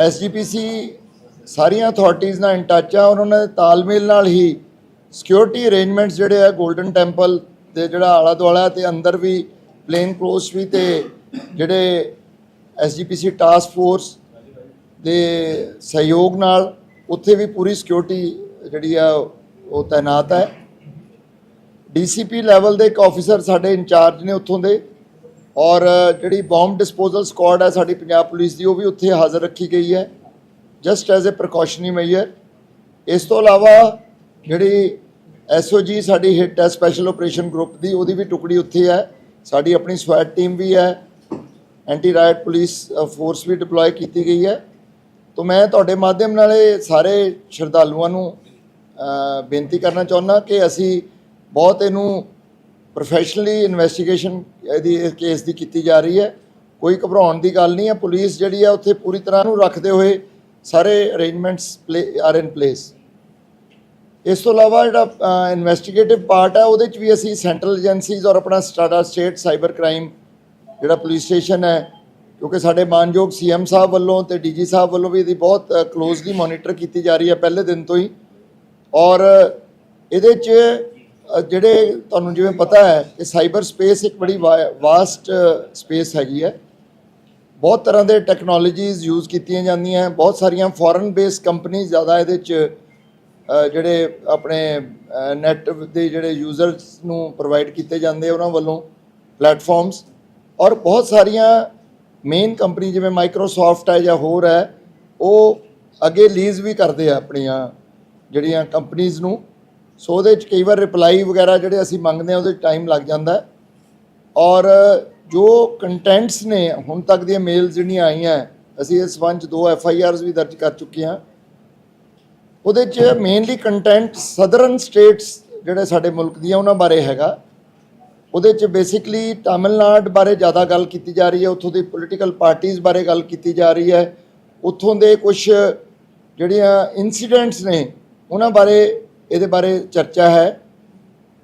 SGPC ਸਾਰੀਆਂ ਅਥਾਰਟੀਆਂ ਨਾਲ in touch ਆ, ਔਰ ਉਹਨਾਂ ਦੇ ਤਾਲਮੇਲ ਨਾਲ ਹੀ ਸਿਕਿਉਰਿਟੀ ਅਰੇਂਜਮੈਂਟਸ ਜਿਹੜੇ ਆ 골ਡਨ ਟੈਂਪਲ ਦੇ ਜਿਹੜਾ ਆਲਾ ਦੁਆਲਾ ਤੇ ਅੰਦਰ ਵੀ ਪਲੇਨ ਕਲੋਸ ਵੀ ਤੇ ਜਿਹੜੇ ਐਸਜੀਪੀਸੀ ਟਾਸਕ ਫੋਰਸ ਦੇ ਸਹਿਯੋਗ ਨਾਲ ਉੱਥੇ ਵੀ ਪੂਰੀ ਸਿਕਿਉਰਿਟੀ ਜਿਹੜੀ ਆ, ਉਹ ਤਾਇਨਾਤ ਹੈ। ਡੀਸੀਪੀ ਲੈਵਲ ਦੇ ਇੱਕ ਆਫੀਸਰ ਸਾਡੇ ਇੰਚਾਰਜ ਨੇ ਉੱਥੋਂ ਦੇ। ਔਰ ਜਿਹੜੀ ਬੰਬ ਡਿਸਪੋਜ਼ਲ ਸਕੁਆਡ ਹੈ ਸਾਡੀ ਪੰਜਾਬ ਪੁਲਿਸ ਦੀ, ਉਹ ਵੀ ਉੱਥੇ ਹਾਜ਼ਰ ਰੱਖੀ ਗਈ ਹੈ। Just as a precautionary measure ਇਸ ਤੋਂ ਇਲਾਵਾ ਜਿਹੜੀ ਐਸਓਜੀ ਸਾਡੀ ਹਿੱਟ ਹੈ ਸਪੈਸ਼ਲ ਆਪਰੇਸ਼ਨ ਗਰੁੱਪ ਦੀ, ਉਹਦੀ ਵੀ ਟੁਕੜੀ ਉੱਥੇ ਹੈ। ਸਾਡੀ ਆਪਣੀ ਸਵੈਟ ਟੀਮ ਵੀ ਹੈ। ਐਂਟੀ ਰਾਇਟ ਪੁਲਿਸ ਫੋਰਸ ਵੀ ਡਿਪਲੋਏ ਕੀਤੀ ਗਈ ਹੈ। ਤੋਂ ਮੈਂ ਤੁਹਾਡੇ ਮਾਧਿਅਮ ਨਾਲ ਇਹ ਸਾਰੇ ਸ਼ਰਧਾਲੂਆਂ ਨੂੰ ਬੇਨਤੀ ਕਰਨਾ ਚਾਹੁੰਦਾ ਕਿ ਅਸੀਂ ਬਹੁਤ ਇਹਨੂੰ ਪ੍ਰੋਫੈਸ਼ਨਲੀ ਇਨਵੈਸਟੀਗੇਸ਼ਨ ਇਹਦੀ, ਇਸ ਕੇਸ ਦੀ ਕੀਤੀ ਜਾ ਰਹੀ ਹੈ। ਕੋਈ ਘਬਰਾਉਣ ਦੀ ਗੱਲ ਨਹੀਂ ਹੈ। ਪੁਲਿਸ ਜਿਹੜੀ ਹੈ, ਉੱਥੇ ਪੂਰੀ ਤਰ੍ਹਾਂ ਨੂੰ ਰੱਖਦੇ ਹੋਏ ਸਾਰੇ ਅਰੇਂਜਮੈਂਟਸ ਆਰ ਇਨ ਪਲੇਸ ਇਸ ਤੋਂ ਇਲਾਵਾ ਜਿਹੜਾ ਇਨਵੈਸਟੀਗੇਟਿਵ ਪਾਰਟ ਹੈ, ਉਹਦੇ ਚ ਵੀ ਅਸੀਂ ਸੈਂਟਰਲ ਏਜੰਸੀਜ਼ ਔਰ ਆਪਣਾ ਸਟਾਡਾ ਸਟੇਟ ਸਾਈਬਰ ਕ੍ਰਾਈਮ ਜਿਹੜਾ ਪੁਲਿਸ ਸਟੇਸ਼ਨ ਹੈ, ਕਿਉਂਕਿ ਸਾਡੇ ਮਾਨਯੋਗ ਸੀਐਮ ਸਾਹਿਬ ਵੱਲੋਂ ਤੇ ਡੀਜੀ ਸਾਹਿਬ ਵੱਲੋਂ ਵੀ ਇਹਦੀ ਬਹੁਤ ਕਲੋਜ਼ਲੀ ਮੋਨੀਟਰ ਕੀਤੀ ਜਾ ਰਹੀ ਹੈ, ਪਹਿਲੇ ਦਿਨ ਤੋਂ ਹੀ। ਔਰ, ਇਹਦੇ 'ਚ ਜਿਹੜੇ ਤੁਹਾਨੂੰ ਜਿਵੇਂ ਪਤਾ ਹੈ ਕਿ ਸਾਈਬਰ ਸਪੇਸ ਇੱਕ ਬੜੀ ਵਾਸਟ ਸਪੇਸ ਹੈਗੀ ਹੈ। ਬਹੁਤ ਤਰ੍ਹਾਂ ਦੇ ਟੈਕਨੋਲੋਜੀਜ਼ ਯੂਜ਼ ਕੀਤੀਆਂ ਜਾਂਦੀਆਂ ਬਹੁਤ ਸਾਰੀਆਂ ਫੋਰਨ ਬੇਸ ਕੰਪਨੀ ਜ਼ਿਆਦਾ ਇਹਦੇ 'ਚ ਜਿਹੜੇ ਆਪਣੇ ਨੈਟ ਦੇ ਜਿਹੜੇ ਯੂਜ਼ਰਸ ਨੂੰ ਪ੍ਰੋਵਾਈਡ ਕੀਤੇ ਜਾਂਦੇ ਉਹਨਾਂ ਵੱਲੋਂ ਪਲੇਟਫਾਰਮਸ ਔਰ ਬਹੁਤ ਸਾਰੀਆਂ ਮੇਨ ਕੰਪਨੀ ਜਿਵੇਂ ਮਾਈਕਰੋਸਾਫਟ ਹੈ ਜਾਂ ਹੋਰ ਹੈ, ਉਹ ਅੱਗੇ ਲੀਜ਼ ਵੀ ਕਰਦੇ ਆ ਆਪਣੀਆਂ ਜਿਹੜੀਆਂ ਕੰਪਨੀਆਂ ਨੂੰ। ਸੋ ਉਹਦੇ ਚ ਕਈ ਵਾਰ ਰਿਪਲਾਈ ਵਗੈਰਾ ਜਿਹੜੇ ਅਸੀਂ ਮੰਗਦੇ ਆ ਉਹਦੇ ਟਾਈਮ ਲੱਗ ਜਾਂਦਾ ਔਰ ਜੋ ਕੰਟੈਂਟਸ ਨੇ, ਹੁਣ ਤੱਕ ਦੀਆਂ ਮੇਲਸ ਜਿਹੜੀਆਂ ਆਈਆਂ, ਅਸੀਂ ਇਸ ਸੰਬੰਧ 'ਚ ਦੋ ਐਫ ਆਈ ਆਰਸ ਵੀ ਦਰਜ ਕਰ ਚੁੱਕੇ ਹਾਂ। ਉਹਦੇ 'ਚ ਮੇਨਲੀ ਕੰਟੈਂਟ ਸਦਰਨ ਸਟੇਟਸ ਜਿਹੜੇ ਸਾਡੇ ਮੁਲਕ ਦੀਆਂ, ਉਹਨਾਂ ਬਾਰੇ ਹੈਗਾ। ਉਹਦੇ 'ਚ ਬੇਸਿਕਲੀ ਤਾਮਿਲਨਾਡੂ ਬਾਰੇ ਜ਼ਿਆਦਾ ਗੱਲ ਕੀਤੀ ਜਾ ਰਹੀ ਹੈ। ਉੱਥੋਂ ਦੀ ਪੋਲੀਟੀਕਲ ਪਾਰਟੀਆਂ ਬਾਰੇ ਗੱਲ ਕੀਤੀ ਜਾ ਰਹੀ ਹੈ। ਉੱਥੋਂ ਦੇ ਕੁਝ ਜਿਹੜੀਆਂ ਇਨਸੀਡੈਂਟਸ ਨੇ, ਉਹਨਾਂ ਬਾਰੇ ਇਹਦੇ ਬਾਰੇ ਚਰਚਾ ਹੈ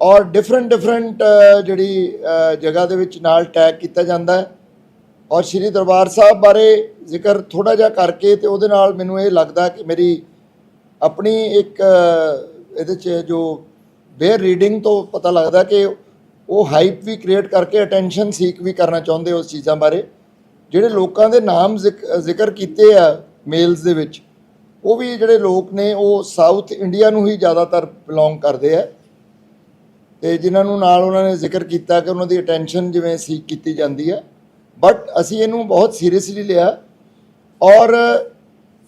ਔਰ ਡਿਫਰੈਂਟ ਡਿਫਰੈਂਟ ਜਿਹੜੀ ਜਗ੍ਹਾ ਦੇ ਵਿੱਚ ਨਾਲ ਟੈਗ ਕੀਤਾ ਜਾਂਦਾ ਹੈ। ਔਰ ਸ਼੍ਰੀ ਦਰਬਾਰ ਸਾਹਿਬ ਬਾਰੇ ਜ਼ਿਕਰ ਥੋੜਾ ਜਿਹਾ ਕਰਕੇ ਤੇ ਉਹਦੇ ਨਾਲ ਮੈਨੂੰ ਇਹ ਲੱਗਦਾ ਕਿ ਮੇਰੀ ਆਪਣੀ ਇੱਕ ਇਹਦੇ 'ਚ ਜੋ ਬੇਅਰ ਰੀਡਿੰਗ ਤੋਂ ਪਤਾ ਲੱਗਦਾ ਕਿ ਉਹ ਹਾਈਪ ਵੀ ਕ੍ਰੀਏਟ ਕਰਕੇ ਅਟੈਂਸ਼ਨ ਸੀਕ ਵੀ ਕਰਨਾ ਚਾਹੁੰਦੇ ਉਸ ਚੀਜ਼ਾਂ ਬਾਰੇ। ਜਿਹੜੇ ਲੋਕਾਂ ਦੇ ਨਾਮ ਜ਼ਿਕ- ਜ਼ਿਕਰ ਕੀਤੇ ਆ ਮੇਲਸ ਦੇ ਵਿੱਚ ਉਹ ਵੀ ਜਿਹੜੇ ਲੋਕ ਨੇ, ਉਹ ਸਾਊਥ ਇੰਡੀਆ ਨੂੰ ਹੀ ਜ਼ਿਆਦਾਤਰ ਬਿਲੋਂਗ ਕਰਦੇ ਆ ਤੇ ਜਿਨ੍ਹਾਂ ਨੂੰ ਨਾਲ ਉਹਨਾਂ ਨੇ ਜ਼ਿਕਰ ਕੀਤਾ ਕਿ ਉਹਨਾਂ ਦੀ ਅਟੈਂਸ਼ਨ ਜਿਵੇਂ ਸੀਕ ਕੀਤੀ ਜਾਂਦੀ ਹੈ ਬਟ ਅਸੀਂ ਇਹਨੂੰ ਬਹੁਤ ਸੀਰੀਅਸਲੀ ਲਿਆ ਔਰ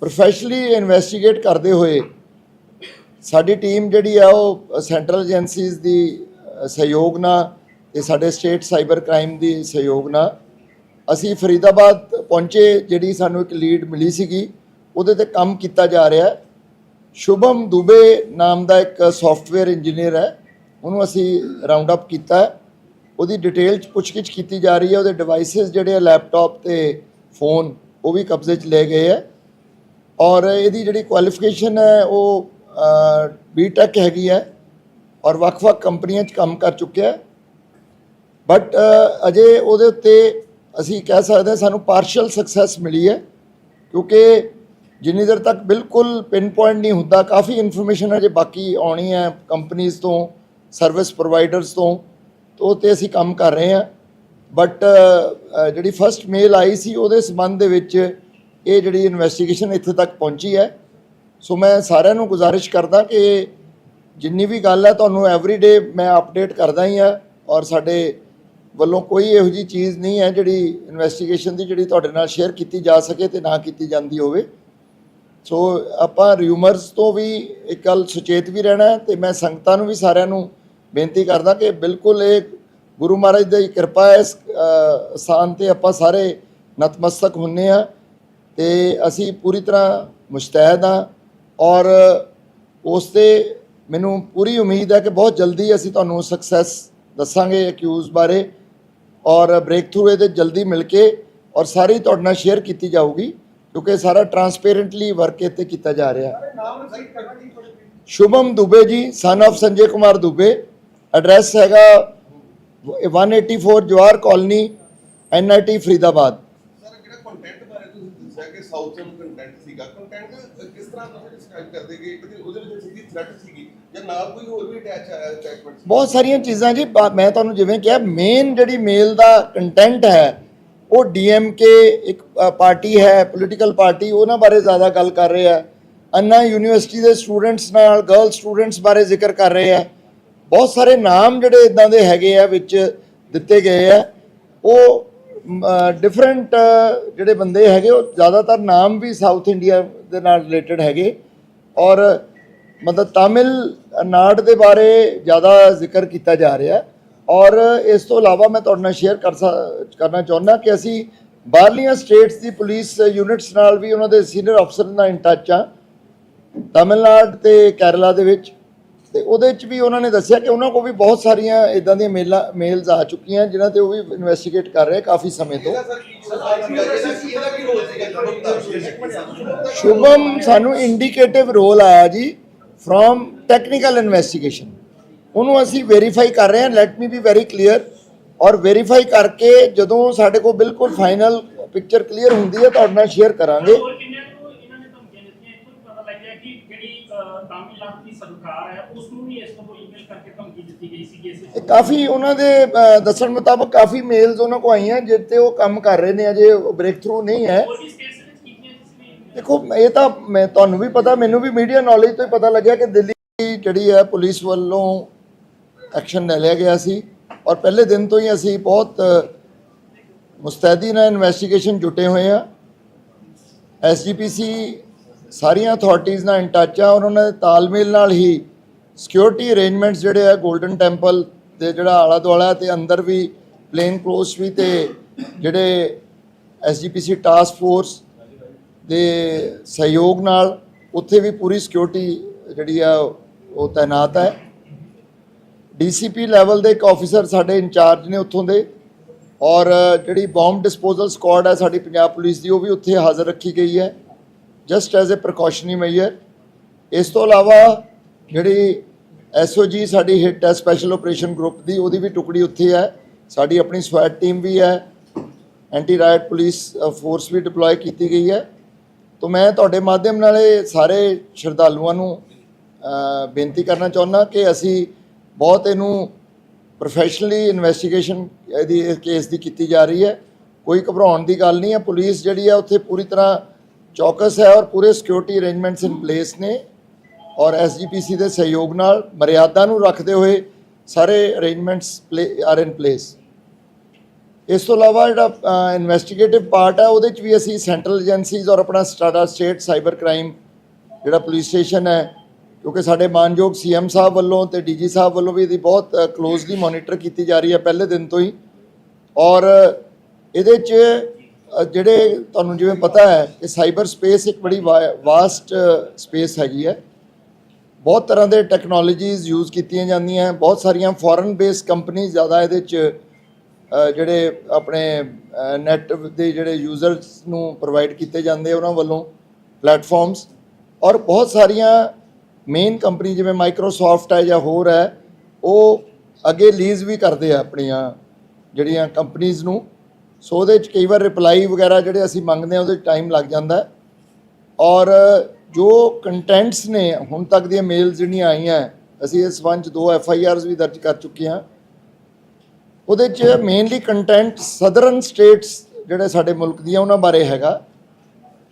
ਪ੍ਰੋਫੈਸ਼ਨਲੀ ਇਨਵੈਸਟੀਗੇਟ ਕਰਦੇ ਹੋਏ ਸਾਡੀ ਟੀਮ ਜਿਹੜੀ ਆ, ਉਹ ਸੈਂਟਰਲ ਏਜੰਸੀਜ਼ ਦੀ ਸਹਿਯੋਗ ਨਾਲ ਤੇ ਸਾਡੇ ਸਟੇਟ ਸਾਈਬਰ ਕ੍ਰਾਈਮ ਦੀ ਸਹਿਯੋਗ ਨਾਲ ਅਸੀਂ ਫਰੀਦਾਬਾਦ ਪਹੁੰਚੇ, ਜਿਹੜੀ ਸਾਨੂੰ ਇੱਕ ਲੀਡ ਮਿਲੀ ਸੀਗੀ। ਉਹਦੇ ਤੇ ਕੰਮ ਕੀਤਾ ਜਾ ਰਿਹਾ ਹੈ। ਸ਼ੁਭਮ ਦੁਬੇ ਨਾਮ ਦਾ ਇੱਕ ਸੌਫਟਵੇਅਰ ਇੰਜੀਨੀਅਰ ਹੈ। ਉਹਨੂੰ ਅਸੀਂ ਰਾਉਂਡ ਅਪ ਕੀਤਾ ਹੈ। ਉਹਦੀ ਡਿਟੇਲ ਚ ਪੁੱਛਗਿੱਛ ਕੀਤੀ ਜਾ ਰਹੀ ਹੈ। ਉਹਦੇ ਡਿਵਾਈਸਸ ਜਿਹੜੇ ਆ ਲੈਪਟਾਪ ਤੇ ਫੋਨ ਉਹ ਵੀ ਕਬਜ਼ੇ 'ਚ ਲਏ ਗਏ ਹੈ। ਔਰ ਇਹਦੀ ਜਿਹੜੀ ਕੁਆਲੀਫਿਕੇਸ਼ਨ ਹੈ, ਉਹ ਬੀਟੈਕ ਹੈਗੀ ਹੈ। ਔਰ ਵੱਖ-ਵੱਖ ਕੰਪਨੀਆਂ 'ਚ ਕੰਮ ਕਰ ਚੁੱਕਿਆ ਬਟ ਅਜੇ ਉਹਦੇ ਉੱਤੇ ਅਸੀਂ ਕਹਿ ਸਕਦੇ ਹਾਂ ਸਾਨੂੰ ਪਾਰਸ਼ਲ ਸਕਸੈਸ ਮਿਲੀ ਹੈ। ਕਿਉਂਕਿ ਜਿੰਨੀ ਦੇਰ ਤੱਕ ਬਿਲਕੁਲ ਪਿਨ ਪੁਆਇੰਟ ਨਹੀਂ ਹੁੰਦਾ, ਕਾਫੀ ਇਨਫੋਰਮੇਸ਼ਨ ਅਜੇ ਬਾਕੀ ਆਉਣੀ ਹੈ ਕੰਪਨੀਆਂ ਤੋਂ ਸਰਵਿਸ ਪ੍ਰੋਵਾਈਡਰਸ ਤੋਂ ਤੋਂ ਉਹ ਤੇ ਅਸੀਂ ਕੰਮ ਕਰ ਰਹੇ ਹਾਂ। ਬਟ ਜਿਹੜੀ ਫਰਸਟ ਮੇਲ ਆਈ ਸੀ, ਉਹਦੇ ਸੰਬੰਧ ਦੇ ਵਿੱਚ ਇਹ ਜਿਹੜੀ ਇਨਵੈਸਟੀਗੇਸ਼ਨ ਇੱਥੇ ਤੱਕ ਪਹੁੰਚੀ ਹੈ। ਸੋ ਮੈਂ ਸਾਰਿਆਂ ਨੂੰ ਗੁਜ਼ਾਰਿਸ਼ ਕਰਦਾ ਕਿ ਜਿੰਨੀ ਵੀ ਗੱਲ ਹੈ, ਤੁਹਾਨੂੰ ਐਵਰੀਡੇ ਮੈਂ ਅਪਡੇਟ ਕਰਦਾ ਹੀ ਆ ਔਰ ਸਾਡੇ ਵੱਲੋਂ ਕੋਈ ਇਹੋ ਜੀ ਚੀਜ਼ ਨਹੀਂ ਹੈ ਜਿਹੜੀ ਇਨਵੈਸਟੀਗੇਸ਼ਨ ਦੀ ਜਿਹੜੀ ਤੁਹਾਡੇ ਨਾਲ ਸ਼ੇਅਰ ਕੀਤੀ ਜਾ ਸਕੇ ਤੇ ਨਾ ਕੀਤੀ ਜਾਂਦੀ ਹੋਵੇ। ਸੋ ਆਪਾਂ ਰਿਊਮਰਸ ਤੋਂ ਵੀ ਇੱਕ ਗੱਲ ਸੁਚੇਤ ਵੀ ਰਹਿਣਾ ਹੈ ਤੇ ਮੈਂ ਸੰਗਤਾਂ ਨੂੰ ਵੀ ਸਾਰਿਆਂ ਨੂੰ ਬੇਨਤੀ ਕਰਦਾ ਕਿ ਬਿਲਕੁਲ ਇਹ ਗੁਰੂ ਮਹਾਰਾਜ ਦੀ ਕਿਰਪਾ ਹੈ ਇਸ ਅ, ਸਥਾਨ ਤੇ ਆਪਾਂ ਸਾਰੇ ਨਤਮਸਤਕ ਹੁੰਨੇ ਆ ਤੇ ਅਸੀਂ ਪੂਰੀ ਤਰ੍ਹਾਂ ਮੁਸ਼ਤੈਦ ਹਾਂ ਔਰ ਉਸ ਤੇ ਮੈਨੂੰ ਪੂਰੀ ਉਮੀਦ ਹੈ ਕਿ ਬਹੁਤ ਜਲਦੀ ਅਸੀਂ ਤੁਹਾਨੂੰ ਸਕਸੈਸ ਦੱਸਾਂਗੇ ਅਕਿਊਜ਼ ਬਾਰੇ ਔਰ ਬ੍ਰੇਕ ਥਰੂ ਇਹਦੇ ਜਲਦੀ ਮਿਲ ਕੇ ਔਰ ਸਾਰੀ ਤੁਹਾਡੇ ਨਾਲ ਸ਼ੇਅਰ ਕੀਤੀ ਜਾਊਗੀ। ਕਿਉਂਕਿ ਸਾਰਾ ਟਰਾਂਸਪੇਰੈਂਟਲੀ ਵਰਕ ਇੱਥੇ ਕੀਤਾ ਜਾ ਰਿਹਾ। Shubham Dubey ji son of Sanjay Kumar Dubey. Address ਹੈਗਾ 184 Jawar colony NIT Faridabad. Sir ਜਿਹੜਾ ਕੰਟੈਂਟ ਬਾਰੇ ਤੁਸੀਂ ਦੱਸਿਆ ਕਿ ਸਾਊਥਰਨ ਕੰਟੈਂਟ ਸੀਗਾ? ਕੰਟੈਂਟ ਕਿਸ ਤਰ੍ਹਾਂ ਤੁਸੀਂ ਡਿਸਕ੍ਰਾਈਬ ਕਰਦੇ ਕਿ ਇੱਕ ਤੇ ਉਹਦੇ ਵਿੱਚ ਸੀਗੀ ਥ੍ਰੈਟ ਸੀਗੀ ਜਾਂ ਨਾਲ ਕੋਈ ਹੋਰ ਵੀ ਅਟੈਚ ਆਇਆ ਅਟੈਚਮੈਂਟ ਬਹੁਤ ਸਾਰੀਆਂ ਚੀਜ਼ਾਂ ਜੀ ਮੈਂ ਤੁਹਾਨੂੰ ਜਿਵੇਂ ਕਿਹਾ ਮੇਨ ਜਿਹੜੀ ਮੇਲ ਦਾ ਕੰਟੈਂਟ ਹੈ ਉਹ ਡੀਐਮਕੇ ਇੱਕ ਪਾਰਟੀ ਹੈ ਪੋਲੀਟੀਕਲ ਪਾਰਟੀ, ਉਹਨਾਂ ਬਾਰੇ ਜ਼ਿਆਦਾ ਗੱਲ ਕਰ ਰਹੇ ਆ। ਅੰਨਾ ਯੂਨੀਵਰਸਿਟੀ ਦੇ ਸਟੂਡੈਂਟਸ ਨਾਲ ਗਰਲ ਸਟੂਡੈਂਟਸ ਬਾਰੇ ਜ਼ਿਕਰ ਕਰ ਰਹੇ ਆ। ਬਹੁਤ ਸਾਰੇ ਨਾਮ ਜਿਹੜੇ ਇਦਾਂ ਦੇ ਹੈਗੇ ਆ, ਵਿੱਚ ਦਿੱਤੇ ਗਏ ਆ। ਉਹ ਡਿਫਰੈਂਟ ਜਿਹੜੇ ਬੰਦੇ ਹੈਗੇ, ਉਹ ਜ਼ਿਆਦਾਤਰ ਨਾਮ ਵੀ ਸਾਊਥ ਇੰਡੀਆ ਦੇ ਨਾਲ ਰਿਲੇਟਡ ਹੈਗੇ। ਔਰ ਮਤਲਬ ਤਾਮਿਲ ਨਾਟ ਦੇ ਬਾਰੇ ਜ਼ਿਆਦਾ ਜ਼ਿਕਰ ਕੀਤਾ ਜਾ ਰਿਹਾ। ਔਰ ਇਸ ਤੋਂ ਇਲਾਵਾ ਮੈਂ ਤੁਹਾਡੇ ਨਾਲ ਸ਼ੇਅਰ ਕਰ ਸਕ- ਕਰਨਾ ਚਾਹੁੰਦਾ ਕਿ ਅਸੀਂ ਬਾਹਰਲੀਆਂ ਸਟੇਟਸ ਦੀ ਪੁਲਿਸ ਯੂਨਿਟਸ ਨਾਲ ਵੀ ਉਹਨਾਂ ਦੇ ਸੀਨੀਅਰ ਅਫਸਰ ਨਾਲ ਇਨ ਟੱਚ ਆ ਤਮਿਲਨਾਡ ਤੇ ਕੇਰਲਾ ਦੇ ਵਿੱਚ। ਤੇ ਉਹਦੇ ਵਿੱਚ ਵੀ ਉਹਨਾਂ ਨੇ ਦੱਸਿਆ ਕਿ ਉਹਨਾਂ ਕੋਲ ਵੀ ਬਹੁਤ ਸਾਰੀਆਂ ਇਦਾਂ ਦੀਆਂ ਮੇਲਾਂ ਮੇਲਸ ਆ ਚੁੱਕੀਆਂ, ਜਿਨ੍ਹਾਂ ਤੇ ਉਹ ਵੀ ਇਨਵੈਸਟੀਗੇਟ ਕਰ ਰਹੇ ਕਾਫੀ ਸਮੇਂ ਤੋਂ। ਸ਼ੁਭਮ, ਸਾਨੂੰ ਇੰਡੀਕੇਟਿਵ ਰੋਲ ਆਇਆ ਜੀ ਫਰੋਮ ਟੈਕਨੀਕਲ ਇਨਵੈਸਟੀਗੇਸ਼ਨ ਉਹਨੂੰ ਅਸੀਂ ਵੈਰੀਫਾਈ ਕਰ ਰਹੇ ਹਾਂ let me be very clear ਔਰ ਵੈਰੀਫਾਈ ਕਰਕੇ ਜਦੋਂ ਸਾਡੇ ਕੋਲ ਬਿਲਕੁਲ ਫਾਈਨਲ ਪਿਕਚਰ ਕਲੀਅਰ ਹੁੰਦੀ ਹੈ ਤੁਹਾਡੇ ਨਾਲ ਸ਼ੇਅਰ ਕਰਾਂਗੇ। ਇਹ ਕਾਫੀ ਉਹਨਾਂ ਦੇ ਦੱਸਣ ਮੁਤਾਬਕ ਕਾਫੀ ਮੇਲਸ ਉਹਨਾਂ ਕੋ ਆਈਆਂ ਜਿੱਤੇ ਉਹ ਕੰਮ ਕਰ ਰਹੇ ਨੇ ਅਜੇ ਬ੍ਰੇਕ ਥਰੂ ਨਹੀਂ ਹੈ। ਦੇਖੋ ਇਹ ਤਾਂ ਮੈਂ ਤੁਹਾਨੂੰ ਵੀ ਪਤਾ ਮੈਨੂੰ ਵੀ ਮੀਡੀਆ ਨੌਲੇਜ ਤੋਂ ਹੀ ਪਤਾ ਲੱਗਿਆ ਕਿ ਦਿੱਲੀ ਜਿਹੜੀ ਹੈ ਪੁਲਿਸ ਵੱਲੋਂ ਐਕਸ਼ਨ ਲੈ ਲਿਆ ਗਿਆ ਸੀ। ਔਰ ਪਹਿਲੇ ਦਿਨ ਤੋਂ ਹੀ ਅਸੀਂ ਬਹੁਤ ਮੁਸਤੈਦੀ ਨਾਲ ਇਨਵੈਸਟੀਗੇਸ਼ਨ ਜੁਟੇ ਹੋਏ ਆ। ਐਸਜੀਪੀਸੀ ਸਾਰੀਆਂ ਅਥਾਰਟੀਆਂ ਨਾਲ ਇਨ ਟੱਚ ਆ ਔਰ ਉਹਨਾਂ ਦੇ ਤਾਲਮੇਲ ਨਾਲ ਹੀ ਸਿਕਿਉਰਿਟੀ ਅਰੇਂਜਮੈਂਟਸ ਜਿਹੜੇ ਆ 골ਡਨ ਟੈਂਪਲ ਦੇ ਜਿਹੜਾ ਆਲਾ ਦੁਆਲਾ ਤੇ ਅੰਦਰ ਵੀ ਪਲੇਨ ਕਲੋਸ ਵੀ ਤੇ ਜਿਹੜੇ ਐਸਜੀਪੀਸੀ ਟਾਸਕ ਫੋਰਸ ਦੇ ਸਹਿਯੋਗ ਨਾਲ ਉੱਥੇ ਵੀ ਪੂਰੀ ਸਿਕਿਉਰਿਟੀ ਜਿਹੜੀ ਆ, ਉਹ ਤਾਇਨਾਤ ਹੈ। ਡੀਸੀਪੀ ਲੈਵਲ ਦੇ ਇੱਕ ਆਫੀਸਰ ਸਾਡੇ ਇੰਚਾਰਜ ਨੇ ਉੱਥੋਂ ਦੇ, ਔਰ ਜਿਹੜੀ ਬੰਬ ਡਿਸਪੋਜ਼ਲ ਸਕੁਆਡ ਹੈ ਸਾਡੀ ਪੰਜਾਬ ਪੁਲਿਸ ਦੀ, ਉਹ ਵੀ ਉੱਥੇ ਹਾਜ਼ਰ ਰੱਖੀ ਗਈ ਹੈ just as a precautionary measure ਇਸ ਤੋਂ ਇਲਾਵਾ ਜਿਹੜੀ ਐਸਓਜੀ ਸਾਡੀ ਹਿੱਟ ਹੈ ਸਪੈਸ਼ਲ ਆਪਰੇਸ਼ਨ ਗਰੁੱਪ ਦੀ, ਉਹਦੀ ਵੀ ਟੁਕੜੀ ਉੱਥੇ ਹੈ, ਸਾਡੀ ਆਪਣੀ ਸਵੈਟ ਟੀਮ ਵੀ ਹੈ ਐਂਟੀ ਰਾਇਟ ਪੁਲਿਸ ਫੋਰਸ ਵੀ ਡਿਪਲੋਏ ਕੀਤੀ ਗਈ ਹੈ। ਤੋਂ ਮੈਂ ਤੁਹਾਡੇ ਮਾਧਿਅਮ ਨਾਲ ਇਹ ਸਾਰੇ ਸ਼ਰਧਾਲੂਆਂ ਨੂੰ ਬੇਨਤੀ ਕਰਨਾ ਚਾਹੁੰਦਾ ਕਿ ਅਸੀਂ ਬਹੁਤ ਇਹਨੂੰ ਪ੍ਰੋਫੈਸ਼ਨਲੀ ਇਨਵੈਸਟੀਗੇਸ਼ਨ ਇਹਦੀ ਇਸ ਕੇਸ ਦੀ ਕੀਤੀ ਜਾ ਰਹੀ ਹੈ। ਕੋਈ ਘਬਰਾਉਣ ਦੀ ਗੱਲ ਨਹੀਂ ਹੈ। ਪੁਲਿਸ ਜਿਹੜੀ ਹੈ ਉੱਥੇ ਪੂਰੀ ਤਰ੍ਹਾਂ ਚੌਕਸ ਹੈ ਔਰ ਪੂਰੇ ਸਿਕਿਉਰਿਟੀ ਅਰੇਂਜਮੈਂਟਸ ਇਨ ਪਲੇਸ ਨੇ ਔਰ ਐਸਜੀਪੀਸੀ ਦੇ ਸਹਿਯੋਗ ਨਾਲ ਮਰਿਆਦਾ ਨੂੰ ਰੱਖਦੇ ਹੋਏ ਸਾਰੇ ਅਰੇਂਜਮੈਂਟਸ ਆਰ ਇਨ ਪਲੇਸ ਇਸ ਤੋਂ ਇਲਾਵਾ ਜਿਹੜਾ ਇਨਵੈਸਟੀਗੇਟਿਵ ਪਾਰਟ ਹੈ, ਉਹਦੇ ਚ ਵੀ ਅਸੀਂ ਸੈਂਟਰਲ ਏਜੰਸੀਜ਼ ਔਰ ਆਪਣਾ ਸਟਾਡਾ ਸਟੇਟ ਸਾਈਬਰ ਕ੍ਰਾਈਮ ਜਿਹੜਾ ਪੁਲਿਸ ਸਟੇਸ਼ਨ ਹੈ ਕਿਉਂਕਿ ਸਾਡੇ ਮਾਨਯੋਗ ਸੀਐਮ ਸਾਹਿਬ ਵੱਲੋਂ ਤੇ ਡੀਜੀ ਸਾਹਿਬ ਵੱਲੋਂ ਵੀ ਇਹਦੀ ਬਹੁਤ ਕਲੋਜ਼ਲੀ ਮੋਨੀਟਰ ਕੀਤੀ ਜਾ ਰਹੀ ਹੈ ਪਹਿਲੇ ਦਿਨ ਤੋਂ ਹੀ। ਔਰ ਇਹਦੇ ਚ ਜਿਹੜੇ ਤੁਹਾਨੂੰ ਜਿਵੇਂ ਪਤਾ ਹੈ ਕਿ ਸਾਈਬਰ ਸਪੇਸ ਇੱਕ ਬੜੀ ਵਾਸਟ ਸਪੇਸ ਹੈਗੀ ਹੈ। ਬਹੁਤ ਤਰ੍ਹਾਂ ਦੇ ਟੈਕਨੋਲੋਜੀਜ਼ ਯੂਜ਼ ਕੀਤੀਆਂ ਜਾਂਦੀਆਂ ਬਹੁਤ ਸਾਰੀਆਂ ਫੋਰਨ ਬੇਸ ਕੰਪਨੀ ਜ਼ਿਆਦਾ ਇਹਦੇ ਚ ਜਿਹੜੇ ਆਪਣੇ ਨੈਟ ਦੇ ਜਿਹੜੇ ਯੂਜ਼ਰਸ ਨੂੰ ਪ੍ਰੋਵਾਈਡ ਕੀਤੇ ਜਾਂਦੇ ਉਹਨਾਂ ਵੱਲੋਂ ਪਲੇਟਫਾਰਮਸ ਔਰ ਬਹੁਤ ਸਾਰੀਆਂ ਮੇਨ ਕੰਪਨੀ ਜਿਵੇਂ ਮਾਈਕਰੋਸਾਫਟ ਹੈ ਜਾਂ ਹੋਰ ਹੈ, ਉਹ ਅੱਗੇ ਲੀਜ਼ ਵੀ ਕਰਦੇ ਆ ਆਪਣੀਆਂ ਜਿਹੜੀਆਂ ਕੰਪਨੀਆਂ ਨੂੰ। ਸੋ ਉਹਦੇ ਚ ਕਈ ਵਾਰ ਰਿਪਲਾਈ ਵਗੈਰਾ ਜਿਹੜੇ ਅਸੀਂ ਮੰਗਦੇ ਆ ਉਹਦੇ ਟਾਈਮ ਲੱਗ ਜਾਂਦਾ ਔਰ ਜੋ ਕੰਟੈਂਟਸ ਨੇ, ਹੁਣ ਤੱਕ ਦੀਆਂ ਮੇਲਸ ਜਿਹੜੀਆਂ ਆਈਆਂ, ਅਸੀਂ ਇਸ ਸੰਬੰਧ 'ਚ ਦੋ ਐਫ ਆਈ ਆਰਸ ਵੀ ਦਰਜ ਕਰ ਚੁੱਕੇ ਹਾਂ। ਉਹਦੇ 'ਚ ਮੇਨਲੀ ਕੰਟੈਂਟ ਸਦਰਨ ਸਟੇਟਸ ਜਿਹੜੇ ਸਾਡੇ ਮੁਲਕ ਦੀਆਂ, ਉਹਨਾਂ ਬਾਰੇ ਹੈਗਾ।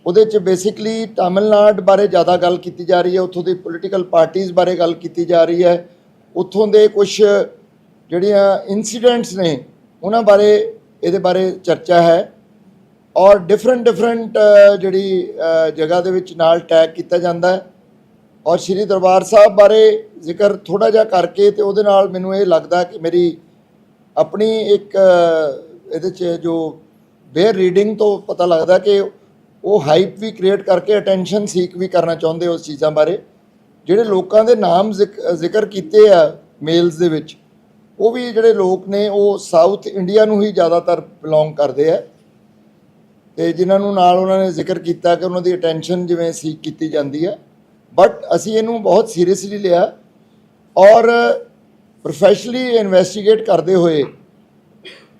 ਉਹਦੇ 'ਚ ਬੇਸਿਕਲੀ ਤਾਮਿਲਨਾਡ ਬਾਰੇ ਜ਼ਿਆਦਾ ਗੱਲ ਕੀਤੀ ਜਾ ਰਹੀ ਹੈ, ਉੱਥੋਂ ਦੀ ਪੋਲੀਟੀਕਲ ਪਾਰਟੀਆਂ ਬਾਰੇ ਗੱਲ ਕੀਤੀ ਜਾ ਰਹੀ ਹੈ, ਉੱਥੋਂ ਦੇ ਕੁਝ ਜਿਹੜੀਆਂ ਇਨਸੀਡੈਂਟਸ ਨੇ, ਉਹਨਾਂ ਬਾਰੇ, ਇਹਦੇ ਬਾਰੇ ਚਰਚਾ ਹੈ ਔਰ ਡਿਫਰੈਂਟ ਡਿਫਰੈਂਟ ਜਿਹੜੀ ਜਗ੍ਹਾ ਦੇ ਵਿੱਚ ਨਾਲ ਟੈਗ ਕੀਤਾ ਜਾਂਦਾ ਹੈ ਔਰ ਸ੍ਰੀ ਦਰਬਾਰ ਸਾਹਿਬ ਬਾਰੇ ਜ਼ਿਕਰ ਥੋੜਾ ਜਿਹਾ ਕਰਕੇ ਤੇ ਉਹਦੇ ਨਾਲ ਮੈਨੂੰ ਇਹ ਲੱਗਦਾ ਕਿ ਮੇਰੀ ਆਪਣੀ ਇੱਕ ਇਹਦੇ 'ਚ ਜੋ ਬੇਅਰ ਰੀਡਿੰਗ ਤੋਂ ਪਤਾ ਲੱਗਦਾ ਕਿ ਉਹ ਹਾਈਪ ਵੀ ਕ੍ਰੀਏਟ ਕਰਕੇ ਅਟੈਂਸ਼ਨ ਸੀਕ ਵੀ ਕਰਨਾ ਚਾਹੁੰਦੇ ਉਸ ਚੀਜ਼ਾਂ ਬਾਰੇ। ਜਿਹੜੇ ਲੋਕਾਂ ਦੇ ਨਾਮ ਜ਼ਿਕ- ਜ਼ਿਕਰ ਕੀਤੇ ਆ ਮੇਲਸ ਦੇ ਵਿੱਚ, ਉਹ ਵੀ ਜਿਹੜੇ ਲੋਕ ਨੇ, ਉਹ ਸਾਊਥ ਇੰਡੀਆ ਨੂੰ ਹੀ ਜ਼ਿਆਦਾਤਰ ਬਿਲੋਂਗ ਕਰਦੇ ਆ। ਤੇ ਜਿਨ੍ਹਾਂ ਨੂੰ ਨਾਲ ਉਹਨਾਂ ਨੇ ਜ਼ਿਕਰ ਕੀਤਾ ਕਿ ਉਹਨਾਂ ਦੀ ਅਟੈਂਸ਼ਨ ਜਿਵੇਂ ਸੀਕ ਕੀਤੀ ਜਾਂਦੀ ਹੈ ਬਟ ਅਸੀਂ ਇਹਨੂੰ ਬਹੁਤ ਸੀਰੀਅਸਲੀ ਲਿਆ ਔਰ ਪ੍ਰੋਫੈਸ਼ਨਲੀ ਇਨਵੈਸਟੀਗੇਟ ਕਰਦੇ ਹੋਏ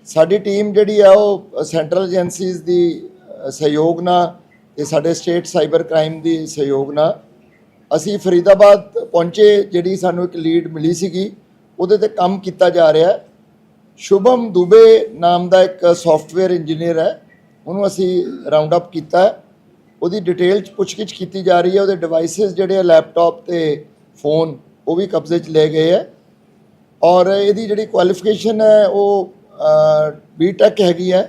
ਸਾਡੀ ਟੀਮ ਜਿਹੜੀ ਆ ਉਹ ਸੈਂਟਰਲ ਏਜੰਸੀਜ਼ ਦੀ ਸਹਿਯੋਗ ਨਾਲ ਤੇ ਸਾਡੇ ਸਟੇਟ ਸਾਈਬਰ ਕ੍ਰਾਈਮ ਦੀ ਸਹਿਯੋਗ ਨਾਲ ਅਸੀਂ ਫਰੀਦਾਬਾਦ ਪਹੁੰਚੇ, ਜਿਹੜੀ ਸਾਨੂੰ ਇੱਕ ਲੀਡ ਮਿਲੀ ਸੀਗੀ, ਉਹਦੇ ਤੇ ਕੰਮ ਕੀਤਾ ਜਾ ਰਿਹਾ ਹੈ। ਸ਼ੁਭਮ ਦੁਬੇ ਨਾਮ ਦਾ ਇੱਕ ਸੌਫਟਵੇਅਰ ਇੰਜੀਨੀਅਰ ਹੈ, ਉਹਨੂੰ ਅਸੀਂ ਰਾਉਂਡ ਅਪ ਕੀਤਾ ਉਹਦੀ ਡਿਟੇਲ ਚ ਪੁੱਛਗਿੱਛ ਕੀਤੀ ਜਾ ਰਹੀ ਹੈ, ਉਹਦੇ ਡਿਵਾਈਸਸ ਜਿਹੜੇ ਆ ਲੈਪਟਾਪ ਤੇ ਫੋਨ ਉਹ ਵੀ ਕਬਜ਼ੇ 'ਚ ਲਏ ਗਏ ਹੈ। ਔਰ ਇਹਦੀ ਜਿਹੜੀ ਕੁਆਲੀਫਿਕੇਸ਼ਨ ਹੈ, ਉਹ ਬੀਟੈਕ ਹੈਗੀ ਹੈ।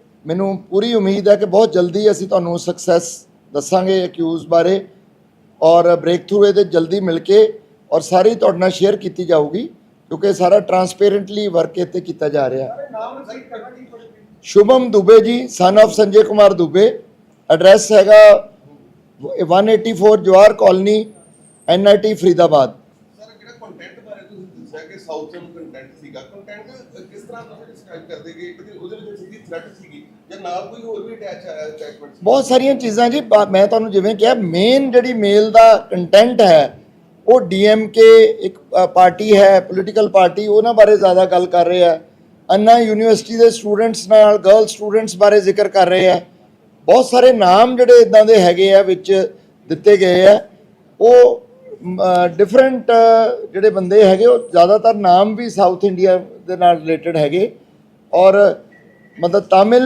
ਮੈਨੂੰ ਪੂਰੀ ਉਮੀਦ ਹੈ ਕਿ ਬਹੁਤ ਜਲਦੀ ਅਸੀਂ ਤੁਹਾਨੂੰ ਸਕਸੈਸ ਦੱਸਾਂਗੇ ਅਕਿਊਜ਼ ਬਾਰੇ ਔਰ ਬ੍ਰੇਕ ਥਰੂ ਇਹਦੇ ਜਲਦੀ ਮਿਲ ਕੇ ਔਰ ਸਾਰੀ ਤੁਹਾਡੇ ਨਾਲ ਸ਼ੇਅਰ ਕੀਤੀ ਜਾਊਗੀ ਕਿਉਂਕਿ ਸਾਰਾ ਟਰਾਂਸਪੇਰੈਂਟਲੀ ਵਰਕ ਇੱਥੇ ਕੀਤਾ ਜਾ ਰਿਹਾ। Shubham Dubey ji son of Sanjay Kumar Dubey. Address ਹੈਗਾ 184 Jawar colony NIT Faridabad. Sir ਜਿਹੜਾ ਕੰਟੈਂਟ ਬਾਰੇ ਤੁਸੀਂ ਦੱਸਿਆ ਕਿ ਸਾਊਥਰਨ ਕੰਟੈਂਟ ਸੀਗਾ? ਕੰਟੈਂਟ ਕਿਸ ਤਰ੍ਹਾਂ ਤੁਸੀਂ ਡਿਸਕ੍ਰਾਈਬ ਕਰਦੇ ਕਿ ਉਹਦੇ ਵਿੱਚ ਸਿੱਧੀ ਥ੍ਰੈਟ ਸੀਗੀ? ਜਾਂ ਨਾਲ ਕੋਈ ਹੋਰ ਵੀ ਅਟੈਚ ਆਇਆ ਅਟੈਚਮੈਂਟ ਬਹੁਤ ਸਾਰੀਆਂ ਚੀਜ਼ਾਂ ਜੀ ਬਾ- ਮੈਂ ਤੁਹਾਨੂੰ ਜਿਵੇਂ ਕਿਹਾ ਮੇਨ ਜਿਹੜੀ ਮੇਲ ਦਾ ਕੰਟੈਂਟ ਹੈ ਉਹ ਡੀਐਮਕੇ ਇੱਕ ਅ, ਪਾਰਟੀ ਹੈ ਪੋਲੀਟੀਕਲ ਪਾਰਟੀ ਉਹਨਾਂ ਬਾਰੇ ਜ਼ਿਆਦਾ ਗੱਲ ਕਰ ਰਹੇ ਆ ਅੰਨਾ ਯੂਨੀਵਰਸਿਟੀ ਦੇ ਸਟੂਡੈਂਟਸ ਨਾਲ ਗਰਲ ਸਟੂਡੈਂਟਸ ਬਾਰੇ ਜ਼ਿਕਰ ਕਰ ਰਹੇ ਆ ਬਹੁਤ ਸਾਰੇ ਨਾਮ ਜਿਹੜੇ ਇਦਾਂ ਦੇ ਹੈਗੇ ਆ ਵਿੱਚ ਦਿੱਤੇ ਗਏ ਆ। ਉਹ ਡਿਫਰੈਂਟ ਜਿਹੜੇ ਬੰਦੇ ਹੈਗੇ ਉਹ ਜ਼ਿਆਦਾਤਰ ਨਾਮ ਵੀ ਸਾਊਥ ਇੰਡੀਆ ਦੇ ਨਾਲ ਰਿਲੇਟਡ ਹੈਗੇ। ਔਰ ਮਤਲਬ ਤਾਮਿਲ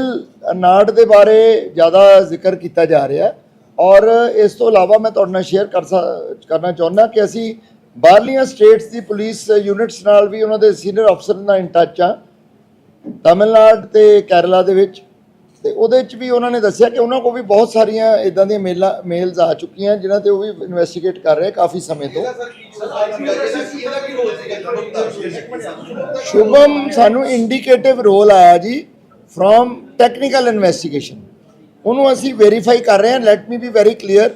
ਨਾਡ ਦੇ ਬਾਰੇ ਜ਼ਿਆਦਾ ਜ਼ਿਕਰ ਕੀਤਾ ਜਾ ਰਿਹਾ ਔਰ ਇਸ ਤੋਂ ਇਲਾਵਾ ਮੈਂ ਤੁਹਾਡੇ ਨਾਲ ਸ਼ੇਅਰ ਕਰ ਸਕ- ਕਰਨਾ ਚਾਹੁੰਦਾ ਕਿ ਅਸੀਂ ਬਾਹਰਲੀਆਂ ਸਟੇਟਸ ਦੀ ਪੁਲਿਸ ਯੂਨਿਟਸ ਨਾਲ ਵੀ ਉਹਨਾਂ ਦੇ ਸੀਨੀਅਰ ਅਫਸਰ ਨਾਲ ਇਨ ਟੱਚ ਆ ਤਾਮਿਲਨਾਡ ਤੇ ਕੇਰਲਾ ਦੇ ਵਿੱਚ। ਤੇ ਉਹਦੇ ਵਿੱਚ ਵੀ ਉਹਨਾਂ ਨੇ ਦੱਸਿਆ ਕਿ ਉਹਨਾਂ ਕੋਲ ਵੀ ਬਹੁਤ ਸਾਰੀਆਂ ਇਦਾਂ ਦੀਆਂ ਮੇਲਾਂ, ਮੇਲਸ ਆ ਚੁੱਕੀਆਂ ਜਿਨ੍ਹਾਂ ਤੇ ਉਹ ਵੀ ਇਨਵੈਸਟੀਗੇਟ ਕਰ ਰਹੇ ਕਾਫੀ ਸਮੇਂ ਤੋਂ। ਸ਼ੁਭਮ ਸਾਨੂੰ ਇੰਡੀਕੇਟਿਵ ਰੋਲ ਆਇਆ ਜੀ। ਫਰੋਮ ਟੈਕਨੀਕਲ ਇਨਵੈਸਟੀਗੇਸ਼ਨ ਉਹਨੂੰ ਅਸੀਂ ਵੈਰੀਫਾਈ ਕਰ ਰਹੇ ਹਾਂ let me be very clear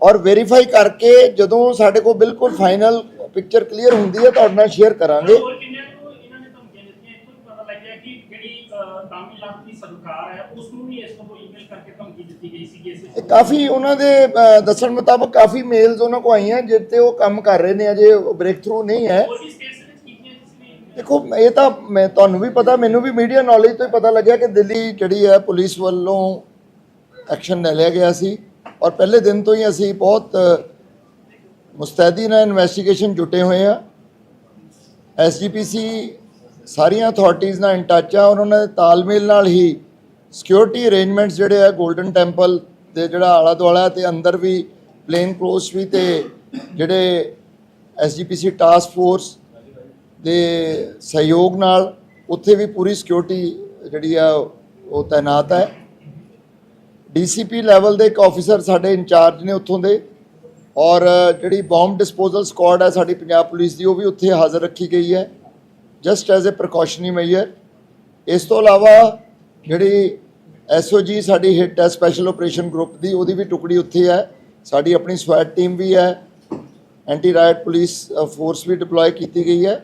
ਔਰ ਵੈਰੀਫਾਈ ਕਰਕੇ ਜਦੋਂ ਸਾਡੇ ਕੋਲ ਬਿਲਕੁਲ ਫਾਈਨਲ ਪਿਕਚਰ ਕਲੀਅਰ ਹੁੰਦੀ ਹੈ ਤੁਹਾਡੇ ਨਾਲ ਸ਼ੇਅਰ ਕਰਾਂਗੇ। ਇਹ ਕਾਫੀ ਉਹਨਾਂ ਦੇ ਦੱਸਣ ਮੁਤਾਬਕ ਕਾਫੀ ਮੇਲਸ ਉਹਨਾਂ ਕੋ ਆਈਆਂ ਜਿੱਤੇ ਉਹ ਕੰਮ ਕਰ ਰਹੇ ਨੇ ਅਜੇ ਬ੍ਰੇਕ ਥਰੂ ਨਹੀਂ ਹੈ ਹੋਰ ਵੀ ਸਟੇਟਸ ਵਿੱਚ ਕੀਤੀਆਂ ਕਿਸੇ ਨੇ ਦੇਖੋ, ਇਹ ਤਾਂ ਮੈਂ ਤੁਹਾਨੂੰ ਵੀ ਪਤਾ, ਮੈਨੂੰ ਵੀ ਮੀਡੀਆ ਨੌਲੇਜ ਤੋਂ ਹੀ ਪਤਾ ਲੱਗਿਆ ਕਿ ਦਿੱਲੀ ਜਿਹੜੀ ਹੈ ਪੁਲਿਸ ਵੱਲੋਂ ਐਕਸ਼ਨ ਲੈ ਲਿਆ ਗਿਆ ਸੀ। ਔਰ ਪਹਿਲੇ ਦਿਨ ਤੋਂ ਹੀ ਅਸੀਂ ਬਹੁਤ ਮੁਸਤੈਦੀ ਨਾਲ ਇਨਵੈਸਟੀਗੇਸ਼ਨ ਜੁਟੇ ਹੋਏ ਆ। ਐਸਜੀਪੀਸੀ ਸਾਰੀਆਂ ਅਥਾਰਟੀਆਂ ਨਾਲ ਇਨ ਟੱਚ ਆ ਔਰ ਉਹਨਾਂ ਦੇ ਤਾਲਮੇਲ ਨਾਲ ਹੀ ਸਿਕਿਉਰਿਟੀ ਅਰੇਂਜਮੈਂਟਸ ਜਿਹੜੇ ਆ 골ਡਨ ਟੈਂਪਲ ਦੇ ਜਿਹੜਾ ਆਲਾ ਦੁਆਲਾ ਤੇ ਅੰਦਰ ਵੀ ਪਲੇਨ ਕਲੋਸ ਵੀ ਤੇ ਜਿਹੜੇ ਐਸਜੀਪੀਸੀ ਟਾਸਕ ਫੋਰਸ ਦੇ ਸਹਿਯੋਗ ਨਾਲ ਉੱਥੇ ਵੀ ਪੂਰੀ ਸਿਕਿਉਰਿਟੀ ਜਿਹੜੀ ਆ, ਉਹ ਤਾਇਨਾਤ ਹੈ। ਡੀਸੀਪੀ ਲੈਵਲ ਦੇ ਇੱਕ ਆਫੀਸਰ ਸਾਡੇ ਇੰਚਾਰਜ ਨੇ ਉੱਥੋਂ ਦੇ ਔਰ ਜਿਹੜੀ ਬੰਬ ਡਿਸਪੋਜ਼ਲ ਸਕੁਆਡ ਹੈ ਸਾਡੀ ਪੰਜਾਬ ਪੁਲਿਸ ਦੀ, ਉਹ ਵੀ ਉੱਥੇ ਹਾਜ਼ਰ ਰੱਖੀ ਗਈ ਹੈ just as a precautionary measure ਇਸ ਤੋਂ ਇਲਾਵਾ ਜਿਹੜੀ ਐਸਓਜੀ ਸਾਡੀ ਹਿੱਟ ਹੈ ਸਪੈਸ਼ਲ ਆਪਰੇਸ਼ਨ ਗਰੁੱਪ ਦੀ, ਉਹਦੀ ਵੀ ਟੁਕੜੀ ਉੱਥੇ ਹੈ। ਸਾਡੀ ਆਪਣੀ ਸਵੈਟ ਟੀਮ ਵੀ ਹੈ। ਐਂਟੀ ਰਾਇਟ ਪੁਲਿਸ ਫੋਰਸ ਵੀ ਡਿਪਲੋਏ ਕੀਤੀ ਗਈ ਹੈ।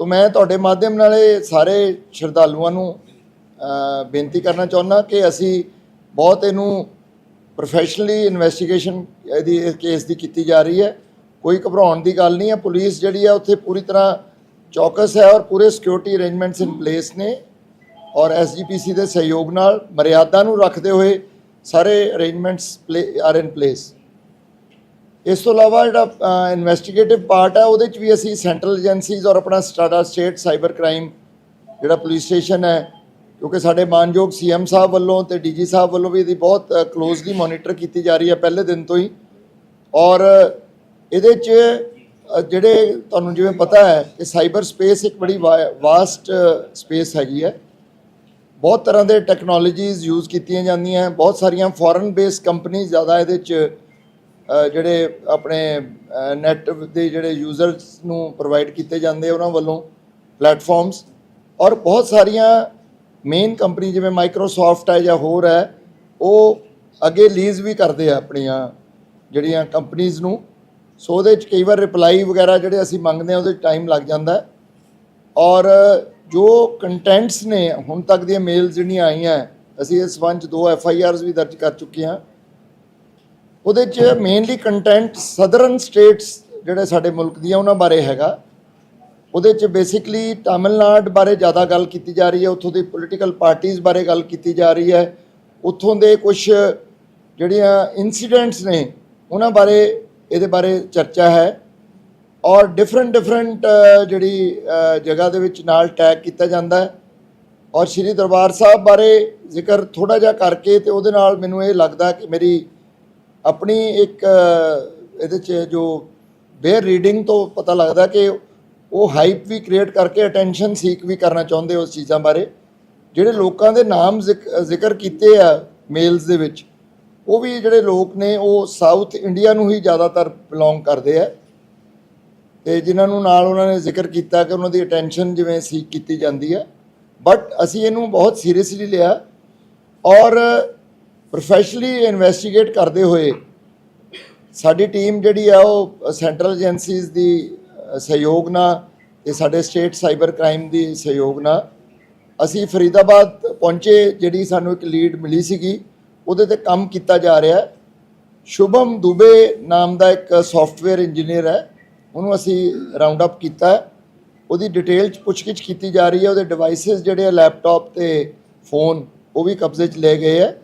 ਤੋਂ ਮੈਂ ਤੁਹਾਡੇ ਮਾਧਿਅਮ ਨਾਲ ਇਹ ਸਾਰੇ ਸ਼ਰਧਾਲੂਆਂ ਨੂੰ ਬੇਨਤੀ ਕਰਨਾ ਚਾਹੁੰਦਾ ਕਿ ਅਸੀਂ ਬਹੁਤ ਇਹਨੂੰ ਪ੍ਰੋਫੈਸ਼ਨਲੀ ਇਨਵੈਸਟੀਗੇਸ਼ਨ ਇਹਦੀ, ਇਸ ਕੇਸ ਦੀ ਕੀਤੀ ਜਾ ਰਹੀ ਹੈ। ਕੋਈ ਘਬਰਾਉਣ ਦੀ ਗੱਲ ਨਹੀਂ ਹੈ। ਪੁਲਿਸ ਜਿਹੜੀ ਹੈ ਉੱਥੇ ਪੂਰੀ ਤਰ੍ਹਾਂ ਚੌਕਸ ਹੈ ਔਰ ਪੂਰੇ ਸਿਕਿਉਰਿਟੀ ਅਰੇਂਜਮੈਂਟਸ ਇਨ ਪਲੇਸ ਨੇ ਔਰ ਐਸਜੀਪੀਸੀ ਦੇ ਸਹਿਯੋਗ ਨਾਲ ਮਰਿਆਦਾ ਨੂੰ ਰੱਖਦੇ ਹੋਏ ਸਾਰੇ ਅਰੇਂਜਮੈਂਟਸ ਆਰ ਇਨ ਪਲੇਸ ਇਸ ਤੋਂ ਇਲਾਵਾ ਜਿਹੜਾ ਇਨਵੈਸਟੀਗੇਟਿਵ ਪਾਰਟ ਹੈ, ਉਹਦੇ ਚ ਵੀ ਅਸੀਂ ਸੈਂਟਰਲ ਏਜੰਸੀਜ਼ ਔਰ ਆਪਣਾ ਸਟਾਡਾ ਸਟੇਟ ਸਾਈਬਰ ਕ੍ਰਾਈਮ ਜਿਹੜਾ ਪੁਲਿਸ ਸਟੇਸ਼ਨ ਹੈ, ਕਿਉਂਕਿ ਸਾਡੇ ਮਾਨਯੋਗ ਸੀਐਮ ਸਾਹਿਬ ਵੱਲੋਂ ਤੇ ਡੀਜੀ ਸਾਹਿਬ ਵੱਲੋਂ ਵੀ ਇਹਦੀ ਬਹੁਤ ਕਲੋਜ਼ਲੀ ਮੋਨੀਟਰ ਕੀਤੀ ਜਾ ਰਹੀ ਹੈ ਪਹਿਲੇ ਦਿਨ ਤੋਂ ਹੀ। ਔਰ ਇਹਦੇ 'ਚ ਜਿਹੜੇ ਤੁਹਾਨੂੰ ਜਿਵੇਂ ਪਤਾ ਹੈ ਕਿ ਸਾਈਬਰ ਸਪੇਸ ਇੱਕ ਬੜੀ ਵਾਸਟ ਸਪੇਸ ਹੈਗੀ ਹੈ। ਬਹੁਤ ਤਰ੍ਹਾਂ ਦੇ ਟੈਕਨੋਲੋਜੀਜ਼ ਯੂਜ਼ ਕੀਤੀਆਂ ਜਾਂਦੀਆਂ ਬਹੁਤ ਸਾਰੀਆਂ ਫੋਰਨ ਬੇਸ ਕੰਪਨੀ ਜ਼ਿਆਦਾ ਇਹਦੇ 'ਚ ਜਿਹੜੇ ਆਪਣੇ ਨੈਟ ਦੇ ਜਿਹੜੇ ਯੂਜ਼ਰਸ ਨੂੰ ਪ੍ਰੋਵਾਈਡ ਕੀਤੇ ਜਾਂਦੇ ਉਹਨਾਂ ਵੱਲੋਂ ਪਲੇਟਫਾਰਮਸ ਔਰ ਬਹੁਤ ਸਾਰੀਆਂ ਮੇਨ ਕੰਪਨੀ ਜਿਵੇਂ ਮਾਈਕਰੋਸਾਫਟ ਹੈ ਜਾਂ ਹੋਰ ਹੈ, ਉਹ ਅੱਗੇ ਲੀਜ਼ ਵੀ ਕਰਦੇ ਆ ਆਪਣੀਆਂ ਜਿਹੜੀਆਂ ਕੰਪਨੀਆਂ ਨੂੰ। ਸੋ ਉਹਦੇ 'ਚ ਕਈ ਵਾਰ ਰਿਪਲਾਈ ਵਗੈਰਾ ਜਿਹੜੇ ਅਸੀਂ ਮੰਗਦੇ ਆ ਉਹਦੇ 'ਚ ਟਾਈਮ ਲੱਗ ਜਾਂਦਾ ਔਰ ਜੋ ਕੰਟੈਂਟਸ ਨੇ, ਹੁਣ ਤੱਕ ਦੀਆਂ ਮੇਲਸ ਜਿਹੜੀਆਂ ਆਈਆਂ, ਅਸੀਂ ਇਸ ਸੰਬੰਧ 'ਚ ਦੋ ਐਫ ਆਈ ਆਰਸ ਵੀ ਦਰਜ ਕਰ ਚੁੱਕੇ ਹਾਂ। ਉਹਦੇ 'ਚ ਮੇਨਲੀ ਕੰਟੈਂਟ ਸਦਰਨ ਸਟੇਟਸ ਜਿਹੜੇ ਸਾਡੇ ਮੁਲਕ ਦੀਆਂ ਉਹਨਾਂ ਬਾਰੇ ਹੈਗਾ। ਉਹਦੇ 'ਚ ਬੇਸਿਕਲੀ ਤਾਮਿਲਨਾਡ ਬਾਰੇ ਜ਼ਿਆਦਾ ਗੱਲ ਕੀਤੀ ਜਾ ਰਹੀ ਹੈ, ਉੱਥੋਂ ਦੀ ਪੋਲੀਟੀਕਲ ਪਾਰਟੀਆਂ ਬਾਰੇ ਗੱਲ ਕੀਤੀ ਜਾ ਰਹੀ ਹੈ। ਉੱਥੋਂ ਦੇ ਕੁਝ ਜਿਹੜੀਆਂ ਇਨਸੀਡੈਂਟਸ ਨੇ, ਉਹਨਾਂ ਬਾਰੇ ਇਹਦੇ ਬਾਰੇ ਚਰਚਾ ਹੈ। ਔਰ ਡਿਫਰੈਂਟ ਡਿਫਰੈਂਟ ਜਿਹੜੀ ਜਗ੍ਹਾ ਦੇ ਵਿੱਚ ਨਾਲ ਟੈਗ ਕੀਤਾ ਜਾਂਦਾ ਹੈ। ਔਰ ਸ੍ਰੀ ਦਰਬਾਰ ਸਾਹਿਬ ਬਾਰੇ ਜ਼ਿਕਰ ਥੋੜਾ ਜਿਹਾ ਕਰਕੇ ਤੇ ਉਹਦੇ ਨਾਲ ਮੈਨੂੰ ਇਹ ਲੱਗਦਾ ਕਿ ਮੇਰੀ ਆਪਣੀ ਇੱਕ ਇਹਦੇ 'ਚ ਜੋ ਬੇਅਰ ਰੀਡਿੰਗ ਤੋਂ ਪਤਾ ਲੱਗਦਾ ਕਿ ਉਹ ਹਾਈਪ ਵੀ ਕ੍ਰੀਏਟ ਕਰਕੇ ਅਟੈਂਸ਼ਨ ਸੀਕ ਵੀ ਕਰਨਾ ਚਾਹੁੰਦੇ ਉਸ ਚੀਜ਼ਾਂ ਬਾਰੇ। ਜਿਹੜੇ ਲੋਕਾਂ ਦੇ ਨਾਮ ਜ਼ਿਕ- ਜ਼ਿਕਰ ਕੀਤੇ ਆ ਮੇਲਸ ਦੇ ਵਿੱਚ, ਉਹ ਵੀ ਜਿਹੜੇ ਲੋਕ ਨੇ, ਉਹ ਸਾਊਥ ਇੰਡੀਆ ਨੂੰ ਹੀ ਜ਼ਿਆਦਾਤਰ ਬਿਲੋਂਗ ਕਰਦੇ ਆ। ਤੇ ਜਿਨ੍ਹਾਂ ਨੂੰ ਨਾਲ ਉਹਨਾਂ ਨੇ ਜ਼ਿਕਰ ਕੀਤਾ ਕਿ ਉਹਨਾਂ ਦੀ ਅਟੈਂਸ਼ਨ ਜਿਵੇਂ ਸੀਕ ਕੀਤੀ ਜਾਂਦੀ ਹੈ ਬਟ ਅਸੀਂ ਇਹਨੂੰ ਬਹੁਤ ਸੀਰੀਅਸਲੀ ਲਿਆ। ਔਰ ਪ੍ਰੋਫੈਸ਼ਨਲੀ ਇਨਵੈਸਟੀਗੇਟ ਕਰਦੇ ਹੋਏ ਸਾਡੀ ਟੀਮ ਜਿਹੜੀ ਆ ਉਹ ਸੈਂਟਰਲ ਏਜੰਸੀਜ਼ ਦੀ ਸਹਿਯੋਗ ਨਾਲ ਤੇ ਸਾਡੇ ਸਟੇਟ ਸਾਈਬਰ ਕ੍ਰਾਈਮ ਦੀ ਸਹਿਯੋਗ ਨਾਲ ਅਸੀਂ ਫਰੀਦਾਬਾਦ ਪਹੁੰਚੇ, ਜਿਹੜੀ ਸਾਨੂੰ ਇੱਕ ਲੀਡ ਮਿਲੀ ਸੀਗੀ। ਉਹਦੇ ਤੇ ਕੰਮ ਕੀਤਾ ਜਾ ਰਿਹਾ। ਸ਼ੁਭਮ ਦੁਬੇ ਨਾਮ ਦਾ ਇੱਕ ਸੌਫਟਵੇਅਰ ਇੰਜੀਨੀਅਰ ਹੈ। ਉਹਨੂੰ ਅਸੀਂ ਰਾਉਂਡ ਅਪ ਕੀਤਾ। ਉਹਦੀ ਡਿਟੇਲ ਚ ਪੁੱਛਗਿੱਛ ਕੀਤੀ ਜਾ ਰਹੀ ਹੈ। ਉਹਦੇ ਡਿਵਾਈਸਸ ਜਿਹੜੇ ਆ ਲੈਪਟਾਪ ਤੇ ਫੋਨ ਉਹ ਵੀ ਕਬਜ਼ੇ 'ਚ ਲਏ ਗਏ ਹੈ।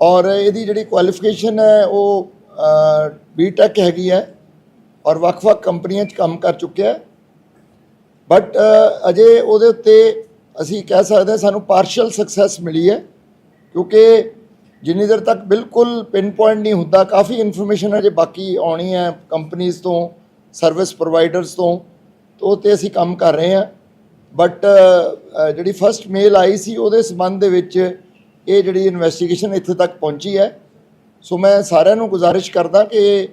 ਔਰ ਇਹਦੀ ਜਿਹੜੀ ਕੁਆਲੀਫਿਕੇਸ਼ਨ ਹੈ, ਉਹ ਬੀਟੈਕ ਹੈਗੀ ਹੈ ਔਰ ਵੱਖ-ਵੱਖ ਕੰਪਨੀਆਂ 'ਚ ਕੰਮ ਕਰ ਚੁੱਕਿਆ ਹੈ। ਬਟ ਅਜੇ ਉਹਦੇ ਉੱਤੇ ਅਸੀਂ ਕਹਿ ਸਕਦੇ ਹਾਂ ਸਾਨੂੰ ਪਾਰਸ਼ਲ ਸਕਸੈਸ ਮਿਲੀ ਹੈ, ਕਿਉਂਕਿ ਜਿੰਨੀ ਦੇਰ ਤੱਕ ਬਿਲਕੁਲ ਪਿਨ ਪੁਆਇੰਟ ਨਹੀਂ ਹੁੰਦਾ, ਕਾਫੀ ਇਨਫੋਰਮੇਸ਼ਨ ਅਜੇ ਬਾਕੀ ਆਉਣੀ ਹੈ ਕੰਪਨੀਆਂ ਤੋਂ ਸਰਵਿਸ ਪ੍ਰੋਵਾਈਡਰਸ ਤੋਂ ਉਹ ਤੇ ਅਸੀਂ ਕੰਮ ਕਰ ਰਹੇ ਹਾਂ। ਬਟ ਜਿਹੜੀ ਫਰਸਟ ਮੇਲ ਆਈ ਸੀ, ਉਹਦੇ ਸੰਬੰਧ ਦੇ ਵਿੱਚ ਇਹ ਜਿਹੜੀ ਇਨਵੈਸਟੀਗੇਸ਼ਨ ਇੱਥੇ ਤੱਕ ਪਹੁੰਚੀ ਹੈ। ਸੋ ਮੈਂ ਸਾਰਿਆਂ ਨੂੰ ਗੁਜ਼ਾਰਿਸ਼ ਕਰਦਾ ਕਿ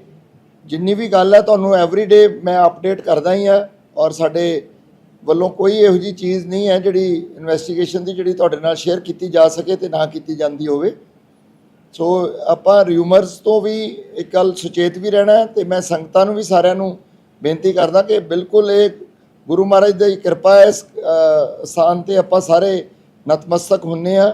ਜਿੰਨੀ ਵੀ ਗੱਲ ਹੈ ਤੁਹਾਨੂੰ ਐਵਰੀਡੇ ਮੈਂ ਅਪਡੇਟ ਕਰਦਾ ਹੀ ਆ ਔਰ ਸਾਡੇ ਵੱਲੋਂ ਕੋਈ ਇਹੋ ਜੀ ਚੀਜ਼ ਨਹੀਂ ਹੈ ਜਿਹੜੀ ਇਨਵੈਸਟੀਗੇਸ਼ਨ ਦੀ ਜਿਹੜੀ ਤੁਹਾਡੇ ਨਾਲ ਸ਼ੇਅਰ ਕੀਤੀ ਜਾ ਸਕੇ ਤੇ ਨਾ ਕੀਤੀ ਜਾਂਦੀ ਹੋਵੇ। ਸੋ ਆਪਾਂ ਰਿਊਮਰਸ ਤੋਂ ਵੀ ਇੱਕ ਗੱਲ ਸੁਚੇਤ ਵੀ ਰਹਿਣਾ ਹੈ ਤੇ ਮੈਂ ਸੰਗਤਾਂ ਨੂੰ ਵੀ ਸਾਰਿਆਂ ਨੂੰ ਬੇਨਤੀ ਕਰਦਾ ਕਿ ਬਿਲਕੁਲ ਇਹ ਗੁਰੂ ਮਹਾਰਾਜ ਦੀ ਕਿਰਪਾ ਹੈ। ਇਸ ਸਥਾਨ ਤੇ ਆਪਾਂ ਸਾਰੇ ਨਤਮਸਤਕ ਹੁੰਨੇ ਆ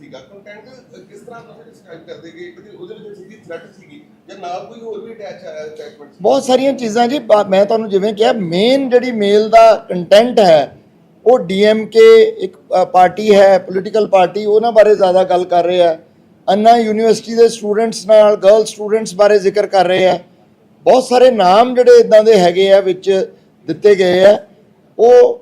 ਸੀਗਾ ਕੰਟੈਂਟ ਕਿਸ ਤਰ੍ਹਾਂ ਤੁਸੀਂ ਡਿਸਕ੍ਰਾਈਬ ਕਰਦੇ ਕਿ ਉਹਦੇ ਵਿੱਚ ਸਿੱਧੀ ਥ੍ਰੈਟ ਸੀਗੀ ਜਾਂ ਨਾਲ ਕੋਈ ਹੋਰ ਵੀ ਅਟੈਚ ਅਟੈਚਮੈਂਟ ਬਹੁਤ ਸਾਰੀਆਂ ਚੀਜ਼ਾਂ ਜੀ, ਬਾ- ਮੈਂ ਤੁਹਾਨੂੰ ਜਿਵੇਂ ਕਿਹਾ ਮੇਨ ਜਿਹੜੀ ਮੇਲ ਦਾ ਕੰਟੈਂਟ ਹੈ, ਉਹ ਡੀਐਮਕੇ ਇੱਕ ਪਾਰਟੀ ਹੈ ਪੋਲੀਟੀਕਲ ਪਾਰਟੀ, ਉਹਨਾਂ ਬਾਰੇ ਜ਼ਿਆਦਾ ਗੱਲ ਕਰ ਰਹੇ ਆ। ਅੰਨਾ ਯੂਨੀਵਰਸਿਟੀ ਦੇ ਸਟੂਡੈਂਟਸ ਨਾਲ ਗਰਲ ਸਟੂਡੈਂਟਸ ਬਾਰੇ ਜ਼ਿਕਰ ਕਰ ਰਹੇ ਆ। ਬਹੁਤ ਸਾਰੇ ਨਾਮ ਜਿਹੜੇ ਇਦਾਂ ਦੇ ਹੈਗੇ ਆ ਵਿੱਚ ਦਿੱਤੇ ਗਏ ਆ। ਉਹ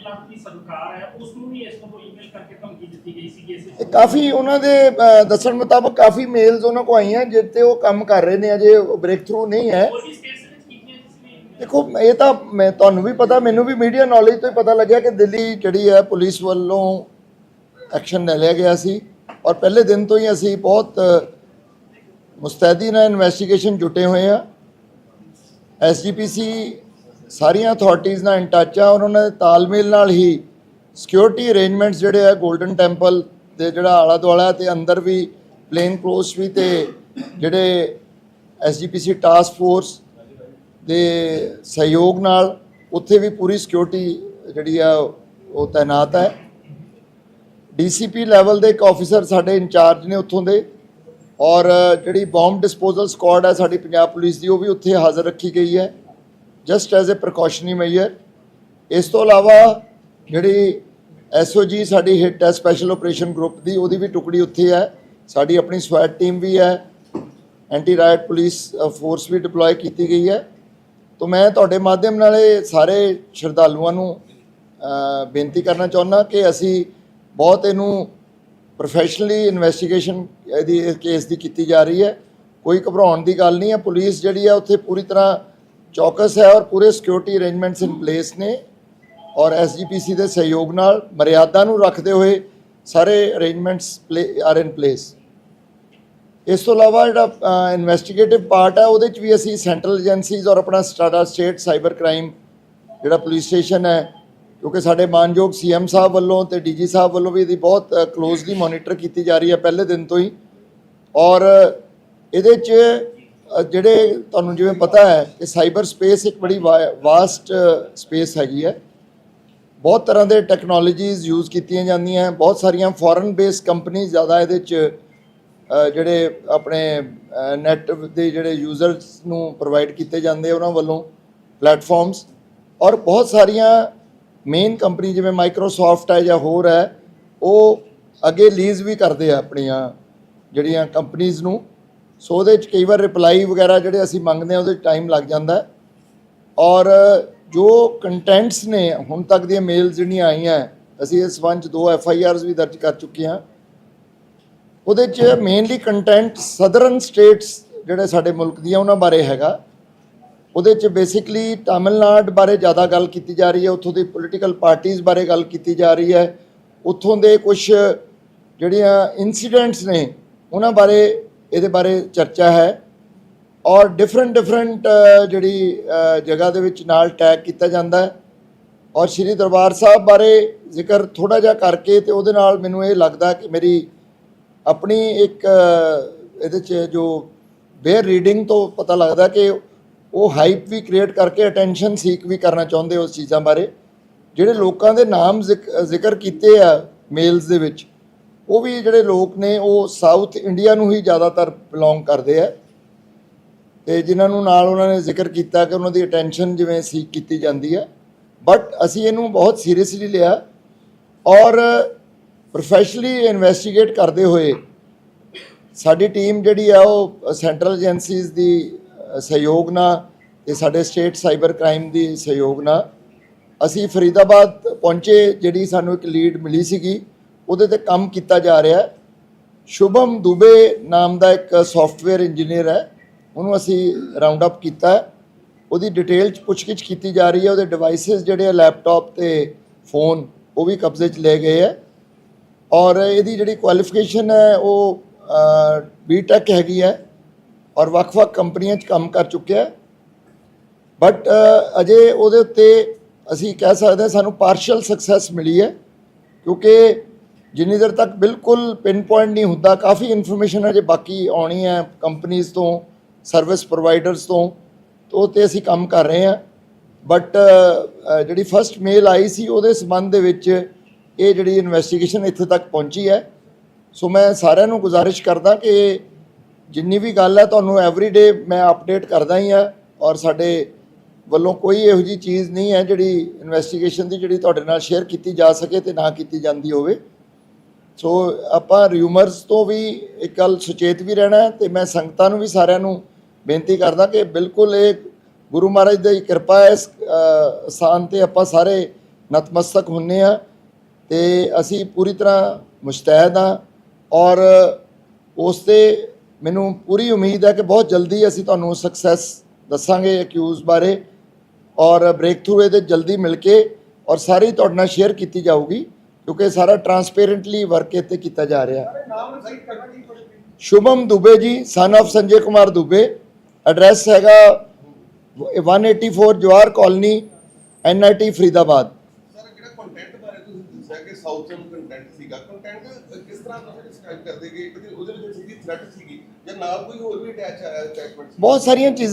ਤਾਮਿਲਨਾਡੂ ਦੀ ਸਰਕਾਰ ਹੈ ਉਸ ਨੂੰ ਵੀ ਇਸ ਤੋਂ ਈਮੇਲ ਕਰਕੇ ਧਮਕੀ ਦਿੱਤੀ ਗਈ ਸੀ ਇਸ ਇਹ ਕਾਫੀ ਉਹਨਾਂ ਦੇ ਦੱਸਣ ਮੁਤਾਬਕ ਕਾਫੀ ਮੇਲਸ ਉਹਨਾਂ ਕੋ ਆਈਆਂ ਜਿੱਤੇ ਉਹ ਕੰਮ ਕਰ ਰਹੇ ਨੇ ਅਜੇ ਬ੍ਰੇਕ ਥਰੂ ਨਹੀਂ ਹੈ। ਦੇਖੋ ਇਹ ਤਾਂ ਮੈਂ ਤੁਹਾਨੂੰ ਵੀ ਪਤਾ ਮੈਨੂੰ ਵੀ ਮੀਡੀਆ ਨੌਲੇਜ ਤੋਂ ਹੀ ਪਤਾ ਲੱਗਿਆ ਕਿ ਦਿੱਲੀ ਜਿਹੜੀ ਹੈ ਪੁਲਿਸ ਵੱਲੋਂ ਐਕਸ਼ਨ ਲੈ ਲਿਆ ਗਿਆ ਸੀ। ਔਰ ਪਹਿਲੇ ਦਿਨ ਤੋਂ ਹੀ ਅਸੀਂ ਬਹੁਤ ਮੁਸਤੈਦੀ ਨਾਲ ਇਨਵੈਸਟੀਗੇਸ਼ਨ ਜੁਟੇ ਹੋਏ ਆ। ਐਸਜੀਪੀਸੀ ਸਾਰੀਆਂ ਅਥਾਰਟੀਆਂ ਨਾਲ ਇਨ ਟੱਚ ਆ, ਔਰ ਉਹਨਾਂ ਦੇ ਤਾਲਮੇਲ ਨਾਲ ਹੀ ਸਿਕਿਉਰਿਟੀ ਅਰੇਂਜਮੈਂਟਸ ਜਿਹੜੇ ਆ 골ਡਨ ਟੈਂਪਲ ਦੇ ਜਿਹੜਾ ਆਲਾ ਦੁਆਲਾ ਤੇ ਅੰਦਰ ਵੀ ਪਲੇਨ ਕਲੋਸ ਵੀ ਤੇ ਜਿਹੜੇ ਐਸਜੀਪੀਸੀ ਟਾਸਕ ਫੋਰਸ ਦੇ ਸਹਿਯੋਗ ਨਾਲ ਉੱਥੇ ਵੀ ਪੂਰੀ ਸਿਕਿਉਰਿਟੀ ਜਿਹੜੀ ਆ, ਉਹ ਤਾਇਨਾਤ ਹੈ। ਡੀਸੀਪੀ ਲੈਵਲ ਦੇ ਇੱਕ ਆਫੀਸਰ ਸਾਡੇ ਇੰਚਾਰਜ ਨੇ ਉੱਥੋਂ ਦੇ, ਔਰ ਜਿਹੜੀ ਬੰਬ ਡਿਸਪੋਜ਼ਲ ਸਕੁਆਡ ਹੈ ਸਾਡੀ ਪੰਜਾਬ ਪੁਲਿਸ ਦੀ, ਉਹ ਵੀ ਉੱਥੇ ਹਾਜ਼ਰ ਰੱਖੀ ਗਈ ਹੈ। Just as a precautionary measure ਇਸ ਤੋਂ ਇਲਾਵਾ ਜਿਹੜੀ ਐਸਓਜੀ ਸਾਡੀ ਹਿੱਟ ਹੈ ਸਪੈਸ਼ਲ ਆਪਰੇਸ਼ਨ ਗਰੁੱਪ ਦੀ, ਉਹਦੀ ਵੀ ਟੁਕੜੀ ਉੱਥੇ ਹੈ। ਸਾਡੀ ਆਪਣੀ ਸਵੈਟ ਟੀਮ ਵੀ ਹੈ। ਐਂਟੀ ਰਾਇਟ ਪੁਲਿਸ ਫੋਰਸ ਵੀ ਡਿਪਲੋਏ ਕੀਤੀ ਗਈ ਹੈ। ਤੋਂ ਮੈਂ ਤੁਹਾਡੇ ਮਾਧਿਅਮ ਨਾਲ ਇਹ ਸਾਰੇ ਸ਼ਰਧਾਲੂਆਂ ਨੂੰ ਬੇਨਤੀ ਕਰਨਾ ਚਾਹੁੰਦਾ ਕਿ ਅਸੀਂ ਬਹੁਤ ਇਹਨੂੰ ਪ੍ਰੋਫੈਸ਼ਨਲੀ ਇਨਵੈਸਟੀਗੇਸ਼ਨ ਇਹਦੀ, ਇਸ ਕੇਸ ਦੀ ਕੀਤੀ ਜਾ ਰਹੀ ਹੈ। ਕੋਈ ਘਬਰਾਉਣ ਦੀ ਗੱਲ ਨਹੀਂ ਹੈ। ਪੁਲਿਸ ਜਿਹੜੀ ਹੈ, ਉੱਥੇ ਪੂਰੀ ਤਰ੍ਹਾਂ ਚੌਕਸ ਹੈ ਔਰ ਪੂਰੇ ਸਿਕਿਉਰਿਟੀ ਅਰੇਂਜਮੈਂਟਸ ਇਨ ਪਲੇਸ ਨੇ ਔਰ ਐਸਜੀਪੀਸੀ ਦੇ ਸਹਿਯੋਗ ਨਾਲ ਮਰਿਆਦਾ ਨੂੰ ਰੱਖਦੇ ਹੋਏ ਸਾਰੇ ਅਰੇਂਜਮੈਂਟਸ ਆਰ ਇਨ ਪਲੇਸ ਇਸ ਤੋਂ ਇਲਾਵਾ ਜਿਹੜਾ ਇਨਵੈਸਟੀਗੇਟਿਵ ਪਾਰਟ ਹੈ, ਉਹਦੇ ਚ ਵੀ ਅਸੀਂ ਸੈਂਟਰਲ ਏਜੰਸੀਜ਼ ਔਰ ਆਪਣਾ ਸਟਾਡਾ ਸਟੇਟ ਸਾਈਬਰ ਕ੍ਰਾਈਮ ਜਿਹੜਾ ਪੁਲਿਸ ਸਟੇਸ਼ਨ ਹੈ, ਕਿਉਂਕਿ ਸਾਡੇ ਮਾਨਯੋਗ ਸੀਐਮ ਸਾਹਿਬ ਵੱਲੋਂ ਤੇ ਡੀਜੀ ਸਾਹਿਬ ਵੱਲੋਂ ਵੀ ਇਹਦੀ ਬਹੁਤ ਕਲੋਜ਼ਲੀ ਮੋਨੀਟਰ ਕੀਤੀ ਜਾ ਰਹੀ ਹੈ ਪਹਿਲੇ ਦਿਨ ਤੋਂ ਹੀ। ਔਰ ਇਹਦੇ ਚ ਜਿਹੜੇ ਤੁਹਾਨੂੰ ਜਿਵੇਂ ਪਤਾ ਹੈ ਕਿ ਸਾਈਬਰ ਸਪੇਸ ਇੱਕ ਬੜੀ ਵਾਸਟ ਸਪੇਸ ਹੈਗੀ ਹੈ। ਬਹੁਤ ਤਰ੍ਹਾਂ ਦੇ ਟੈਕਨੋਲੋਜੀਜ਼ ਯੂਜ਼ ਕੀਤੀਆਂ ਜਾਂਦੀਆਂ ਹੈ। ਬਹੁਤ ਸਾਰੀਆਂ ਫੋਰਨ ਬੇਸ ਕੰਪਨੀ ਜ਼ਿਆਦਾ ਇਹਦੇ ਚ ਜਿਹੜੇ ਆਪਣੇ ਨੈਟ ਦੇ ਜਿਹੜੇ ਯੂਜ਼ਰਸ ਨੂੰ ਪ੍ਰੋਵਾਈਡ ਕੀਤੇ ਜਾਂਦੇ ਉਹਨਾਂ ਵੱਲੋਂ ਪਲੇਟਫਾਰਮਸ ਔਰ ਬਹੁਤ ਸਾਰੀਆਂ ਮੇਨ ਕੰਪਨੀ ਜਿਵੇਂ ਮਾਈਕਰੋਸਾਫਟ ਹੈ ਜਾਂ ਹੋਰ ਹੈ, ਉਹ ਅੱਗੇ ਲੀਜ਼ ਵੀ ਕਰਦੇ ਆ ਆਪਣੀਆਂ ਜਿਹੜੀਆਂ ਕੰਪਨੀਆਂ ਨੂੰ। ਸੋ ਉਹਦੇ ਚ ਕਈ ਵਾਰ ਰਿਪਲਾਈ ਵਗੈਰਾ ਜਿਹੜੇ ਅਸੀਂ ਮੰਗਦੇ ਆ ਉਹਦੇ ਟਾਈਮ ਲੱਗ ਜਾਂਦਾ ਔਰ ਜੋ ਕੰਟੈਂਟਸ ਨੇ, ਹੁਣ ਤੱਕ ਦੀਆਂ ਮੇਲਸ ਜਿਹੜੀਆਂ ਆਈਆਂ, ਅਸੀਂ ਇਸ ਸੰਬੰਧ 'ਚ ਦੋ ਐਫ ਆਈ ਆਰਸ ਵੀ ਦਰਜ ਕਰ ਚੁੱਕੇ ਹਾਂ। ਉਹਦੇ 'ਚ ਮੇਨਲੀ ਕੰਟੈਂਟ ਸਦਰਨ ਸਟੇਟਸ ਜਿਹੜੇ ਸਾਡੇ ਮੁਲਕ ਦੀਆਂ, ਉਹਨਾਂ ਬਾਰੇ ਹੈਗਾ। ਉਹਦੇ 'ਚ ਬੇਸਿਕਲੀ ਤਾਮਿਲਨਾਡੂ ਬਾਰੇ ਜ਼ਿਆਦਾ ਗੱਲ ਕੀਤੀ ਜਾ ਰਹੀ ਹੈ। ਉੱਥੋਂ ਦੀ ਪੋਲੀਟੀਕਲ ਪਾਰਟੀਆਂ ਬਾਰੇ ਗੱਲ ਕੀਤੀ ਜਾ ਰਹੀ ਹੈ। ਉੱਥੋਂ ਦੇ ਕੁਝ ਜਿਹੜੀਆਂ ਇਨਸੀਡੈਂਟਸ ਨੇ, ਉਹਨਾਂ ਬਾਰੇ ਇਹਦੇ ਬਾਰੇ ਚਰਚਾ ਹੈ ਔਰ ਡਿਫਰੈਂਟ ਡਿਫਰੈਂਟ ਜਿਹੜੀ ਜਗ੍ਹਾ ਦੇ ਵਿੱਚ ਨਾਲ ਟੈਗ ਕੀਤਾ ਜਾਂਦਾ ਹੈ। ਔਰ ਸ਼੍ਰੀ ਦਰਬਾਰ ਸਾਹਿਬ ਬਾਰੇ ਜ਼ਿਕਰ ਥੋੜਾ ਜਿਹਾ ਕਰਕੇ ਤੇ ਉਹਦੇ ਨਾਲ ਮੈਨੂੰ ਇਹ ਲੱਗਦਾ ਕਿ ਮੇਰੀ ਆਪਣੀ ਇੱਕ ਇਹਦੇ 'ਚ ਜੋ ਬੇਅਰ ਰੀਡਿੰਗ ਤੋਂ ਪਤਾ ਲੱਗਦਾ ਕਿ ਉਹ ਹਾਈਪ ਵੀ ਕ੍ਰੀਏਟ ਕਰਕੇ ਅਟੈਂਸ਼ਨ ਸੀਕ ਵੀ ਕਰਨਾ ਚਾਹੁੰਦੇ ਉਸ ਚੀਜ਼ਾਂ ਬਾਰੇ। ਜਿਹੜੇ ਲੋਕਾਂ ਦੇ ਨਾਮ ਜ਼ਿਕ- ਜ਼ਿਕਰ ਕੀਤੇ ਆ ਮੇਲਸ ਦੇ ਵਿੱਚ ਉਹ ਵੀ ਜਿਹੜੇ ਲੋਕ ਨੇ, ਉਹ ਸਾਊਥ ਇੰਡੀਆ ਨੂੰ ਹੀ ਜ਼ਿਆਦਾਤਰ ਬਿਲੋਂਗ ਕਰਦੇ ਆ ਤੇ ਜਿਨ੍ਹਾਂ ਨੂੰ ਨਾਲ ਉਹਨਾਂ ਨੇ ਜ਼ਿਕਰ ਕੀਤਾ ਕਿ ਉਹਨਾਂ ਦੀ ਅਟੈਂਸ਼ਨ ਜਿਵੇਂ ਸੀਕ ਕੀਤੀ ਜਾਂਦੀ ਹੈ ਬਟ ਅਸੀਂ ਇਹਨੂੰ ਬਹੁਤ ਸੀਰੀਅਸਲੀ ਲਿਆ ਔਰ ਪ੍ਰੋਫੈਸ਼ਨਲੀ ਇਨਵੈਸਟੀਗੇਟ ਕਰਦੇ ਹੋਏ ਸਾਡੀ ਟੀਮ ਜਿਹੜੀ ਆ, ਉਹ ਸੈਂਟਰਲ ਏਜੰਸੀਜ਼ ਦੀ ਸਹਿਯੋਗ ਨਾਲ ਤੇ ਸਾਡੇ ਸਟੇਟ ਸਾਈਬਰ ਕ੍ਰਾਈਮ ਦੀ ਸਹਿਯੋਗ ਨਾਲ ਅਸੀਂ ਫਰੀਦਾਬਾਦ ਪਹੁੰਚੇ, ਜਿਹੜੀ ਸਾਨੂੰ ਇੱਕ ਲੀਡ ਮਿਲੀ ਸੀਗੀ। ਉਹਦੇ ਤੇ ਕੰਮ ਕੀਤਾ ਜਾ ਰਿਹਾ ਹੈ। ਸ਼ੁਭਮ ਦੁਬੇ ਨਾਮ ਦਾ ਇੱਕ ਸੌਫਟਵੇਅਰ ਇੰਜੀਨੀਅਰ ਹੈ। ਉਹਨੂੰ ਅਸੀਂ ਰਾਉਂਡ ਅਪ ਕੀਤਾ ਹੈ। ਉਹਦੀ ਡਿਟੇਲ ਚ ਪੁੱਛਗਿੱਛ ਕੀਤੀ ਜਾ ਰਹੀ ਹੈ। ਉਹਦੇ ਡਿਵਾਈਸਸ ਜਿਹੜੇ ਆ ਲੈਪਟਾਪ ਤੇ ਫੋਨ ਉਹ ਵੀ ਕਬਜ਼ੇ 'ਚ ਲਏ ਗਏ ਹੈ। ਔਰ ਇਹਦੀ ਜਿਹੜੀ ਕੁਆਲੀਫਿਕੇਸ਼ਨ ਹੈ, ਉਹ ਬੀਟੈਕ ਹੈਗੀ ਹੈ। ਔਰ ਵੱਖ-ਵੱਖ ਕੰਪਨੀਆਂ 'ਚ ਕੰਮ ਕਰ ਚੁੱਕਿਆ ਬਟ ਅਜੇ ਉਹਦੇ ਉੱਤੇ ਅਸੀਂ ਕਹਿ ਸਕਦੇ ਹਾਂ ਸਾਨੂੰ ਪਾਰਸ਼ਲ ਸਕਸੈਸ ਮਿਲੀ ਹੈ। ਕਿਉਂਕਿ ਜਿੰਨੀ ਦੇਰ ਤੱਕ ਬਿਲਕੁਲ ਪਿਨ ਪੁਆਇੰਟ ਨਹੀਂ ਹੁੰਦਾ, ਕਾਫੀ ਇਨਫੋਰਮੇਸ਼ਨ ਅਜੇ ਬਾਕੀ ਆਉਣੀ ਹੈ ਕੰਪਨੀਆਂ ਤੋਂ ਸਰਵਿਸ ਪ੍ਰੋਵਾਈਡਰਸ ਤੋਂ ਤੋਂ ਉਹ ਤੇ ਅਸੀਂ ਕੰਮ ਕਰ ਰਹੇ ਹਾਂ। ਬਟ ਜਿਹੜੀ ਫਰਸਟ ਮੇਲ ਆਈ ਸੀ, ਉਹਦੇ ਸੰਬੰਧ ਦੇ ਵਿੱਚ ਇਹ ਜਿਹੜੀ ਇਨਵੈਸਟੀਗੇਸ਼ਨ ਇੱਥੇ ਤੱਕ ਪਹੁੰਚੀ ਹੈ। ਸੋ ਮੈਂ ਸਾਰਿਆਂ ਨੂੰ ਗੁਜ਼ਾਰਿਸ਼ ਕਰਦਾ ਕਿ ਜਿੰਨੀ ਵੀ ਗੱਲ ਹੈ, ਤੁਹਾਨੂੰ ਐਵਰੀਡੇ ਮੈਂ ਅਪਡੇਟ ਕਰਦਾ ਹੀ ਆ ਔਰ ਸਾਡੇ ਵੱਲੋਂ ਕੋਈ ਇਹੋ ਜੀ ਚੀਜ਼ ਨਹੀਂ ਹੈ ਜਿਹੜੀ ਇਨਵੈਸਟੀਗੇਸ਼ਨ ਦੀ ਜਿਹੜੀ ਤੁਹਾਡੇ ਨਾਲ ਸ਼ੇਅਰ ਕੀਤੀ ਜਾ ਸਕੇ ਤੇ ਨਾ ਕੀਤੀ ਜਾਂਦੀ ਹੋਵੇ। ਸੋ ਆਪਾਂ ਰਿਊਮਰਸ ਤੋਂ ਵੀ ਇੱਕ ਗੱਲ ਸੁਚੇਤ ਵੀ ਰਹਿਣਾ ਹੈ ਤੇ ਮੈਂ ਸੰਗਤਾਂ ਨੂੰ ਵੀ ਸਾਰਿਆਂ ਨੂੰ ਬੇਨਤੀ ਕਰਦਾ ਕਿ ਬਿਲਕੁਲ ਇਹ ਗੁਰੂ ਮਹਾਰਾਜ ਦੀ ਕਿਰਪਾ ਹੈ ਇਸ ਅ, ਸਥਾਨ ਤੇ ਆਪਾਂ ਸਾਰੇ ਨਤਮਸਤਕ ਹੁੰਨੇ ਆ ਤੇ ਅਸੀਂ ਪੂਰੀ ਤਰ੍ਹਾਂ ਮੁਸ਼ਤੈਦ ਹਾਂ ਔਰ ਉਸ ਤੇ ਮੈਨੂੰ ਪੂਰੀ ਉਮੀਦ ਹੈ ਕਿ ਬਹੁਤ ਜਲਦੀ ਅਸੀਂ ਤੁਹਾਨੂੰ ਸਕਸੈਸ ਦੱਸਾਂਗੇ ਅਕਿਊਜ਼ ਬਾਰੇ ਔਰ ਬ੍ਰੇਕ ਥਰੂ ਇਹਦੇ ਜਲਦੀ ਮਿਲ ਕੇ ਔਰ ਸਾਰੀ ਤੁਹਾਡੇ ਨਾਲ ਸ਼ੇਅਰ ਕੀਤੀ ਜਾਊਗੀ। ਕਿਉਂਕਿ ਇਹ ਸਾਰਾ ਟਰਾਂਸਪੇਰੈਂਟਲੀ ਵਰਕ ਇੱਥੇ ਕੀਤਾ ਜਾ ਰਿਹਾ ਹੈ ਨਾਮ ਰਿਸੀਵ ਕਰਨਾ ਕੀ ਪੜੇ Shubham Dubey ji son of Sanjay Kumar Dubey address ਹੈਗਾ 184 Jawar colony NIT Faridabad sir ਜਿਹੜਾ ਕੰਟੈਂਟ ਬਾਰੇ ਤੁਸੀਂ ਦੱਸਿਆ ਕਿ ਸਾਊਥਰਨ ਕੰਟੈਂਟ ਸੀਗਾ ਕੰਟੈਂਟ ਕਿਸ ਤਰ੍ਹਾਂ ਤੁਸੀਂ ਡਿਸਕ੍ਰਾਈਬ ਕਰਦੇ ਕਿ ਉਹਦੇ ਵਿੱਚ ਸਿੱਧੀ ਥ੍ਰੈਟ ਸੀਗੀ ਜਾਂ ਨਾਲ ਕੋਈ ਹੋਰ ਵੀ ਅਟੈਚ ਅਟੈਚਮੈਂਟ ਬਹੁਤ ਸਾਰੀਆਂ ਚੀਜ਼ਾਂ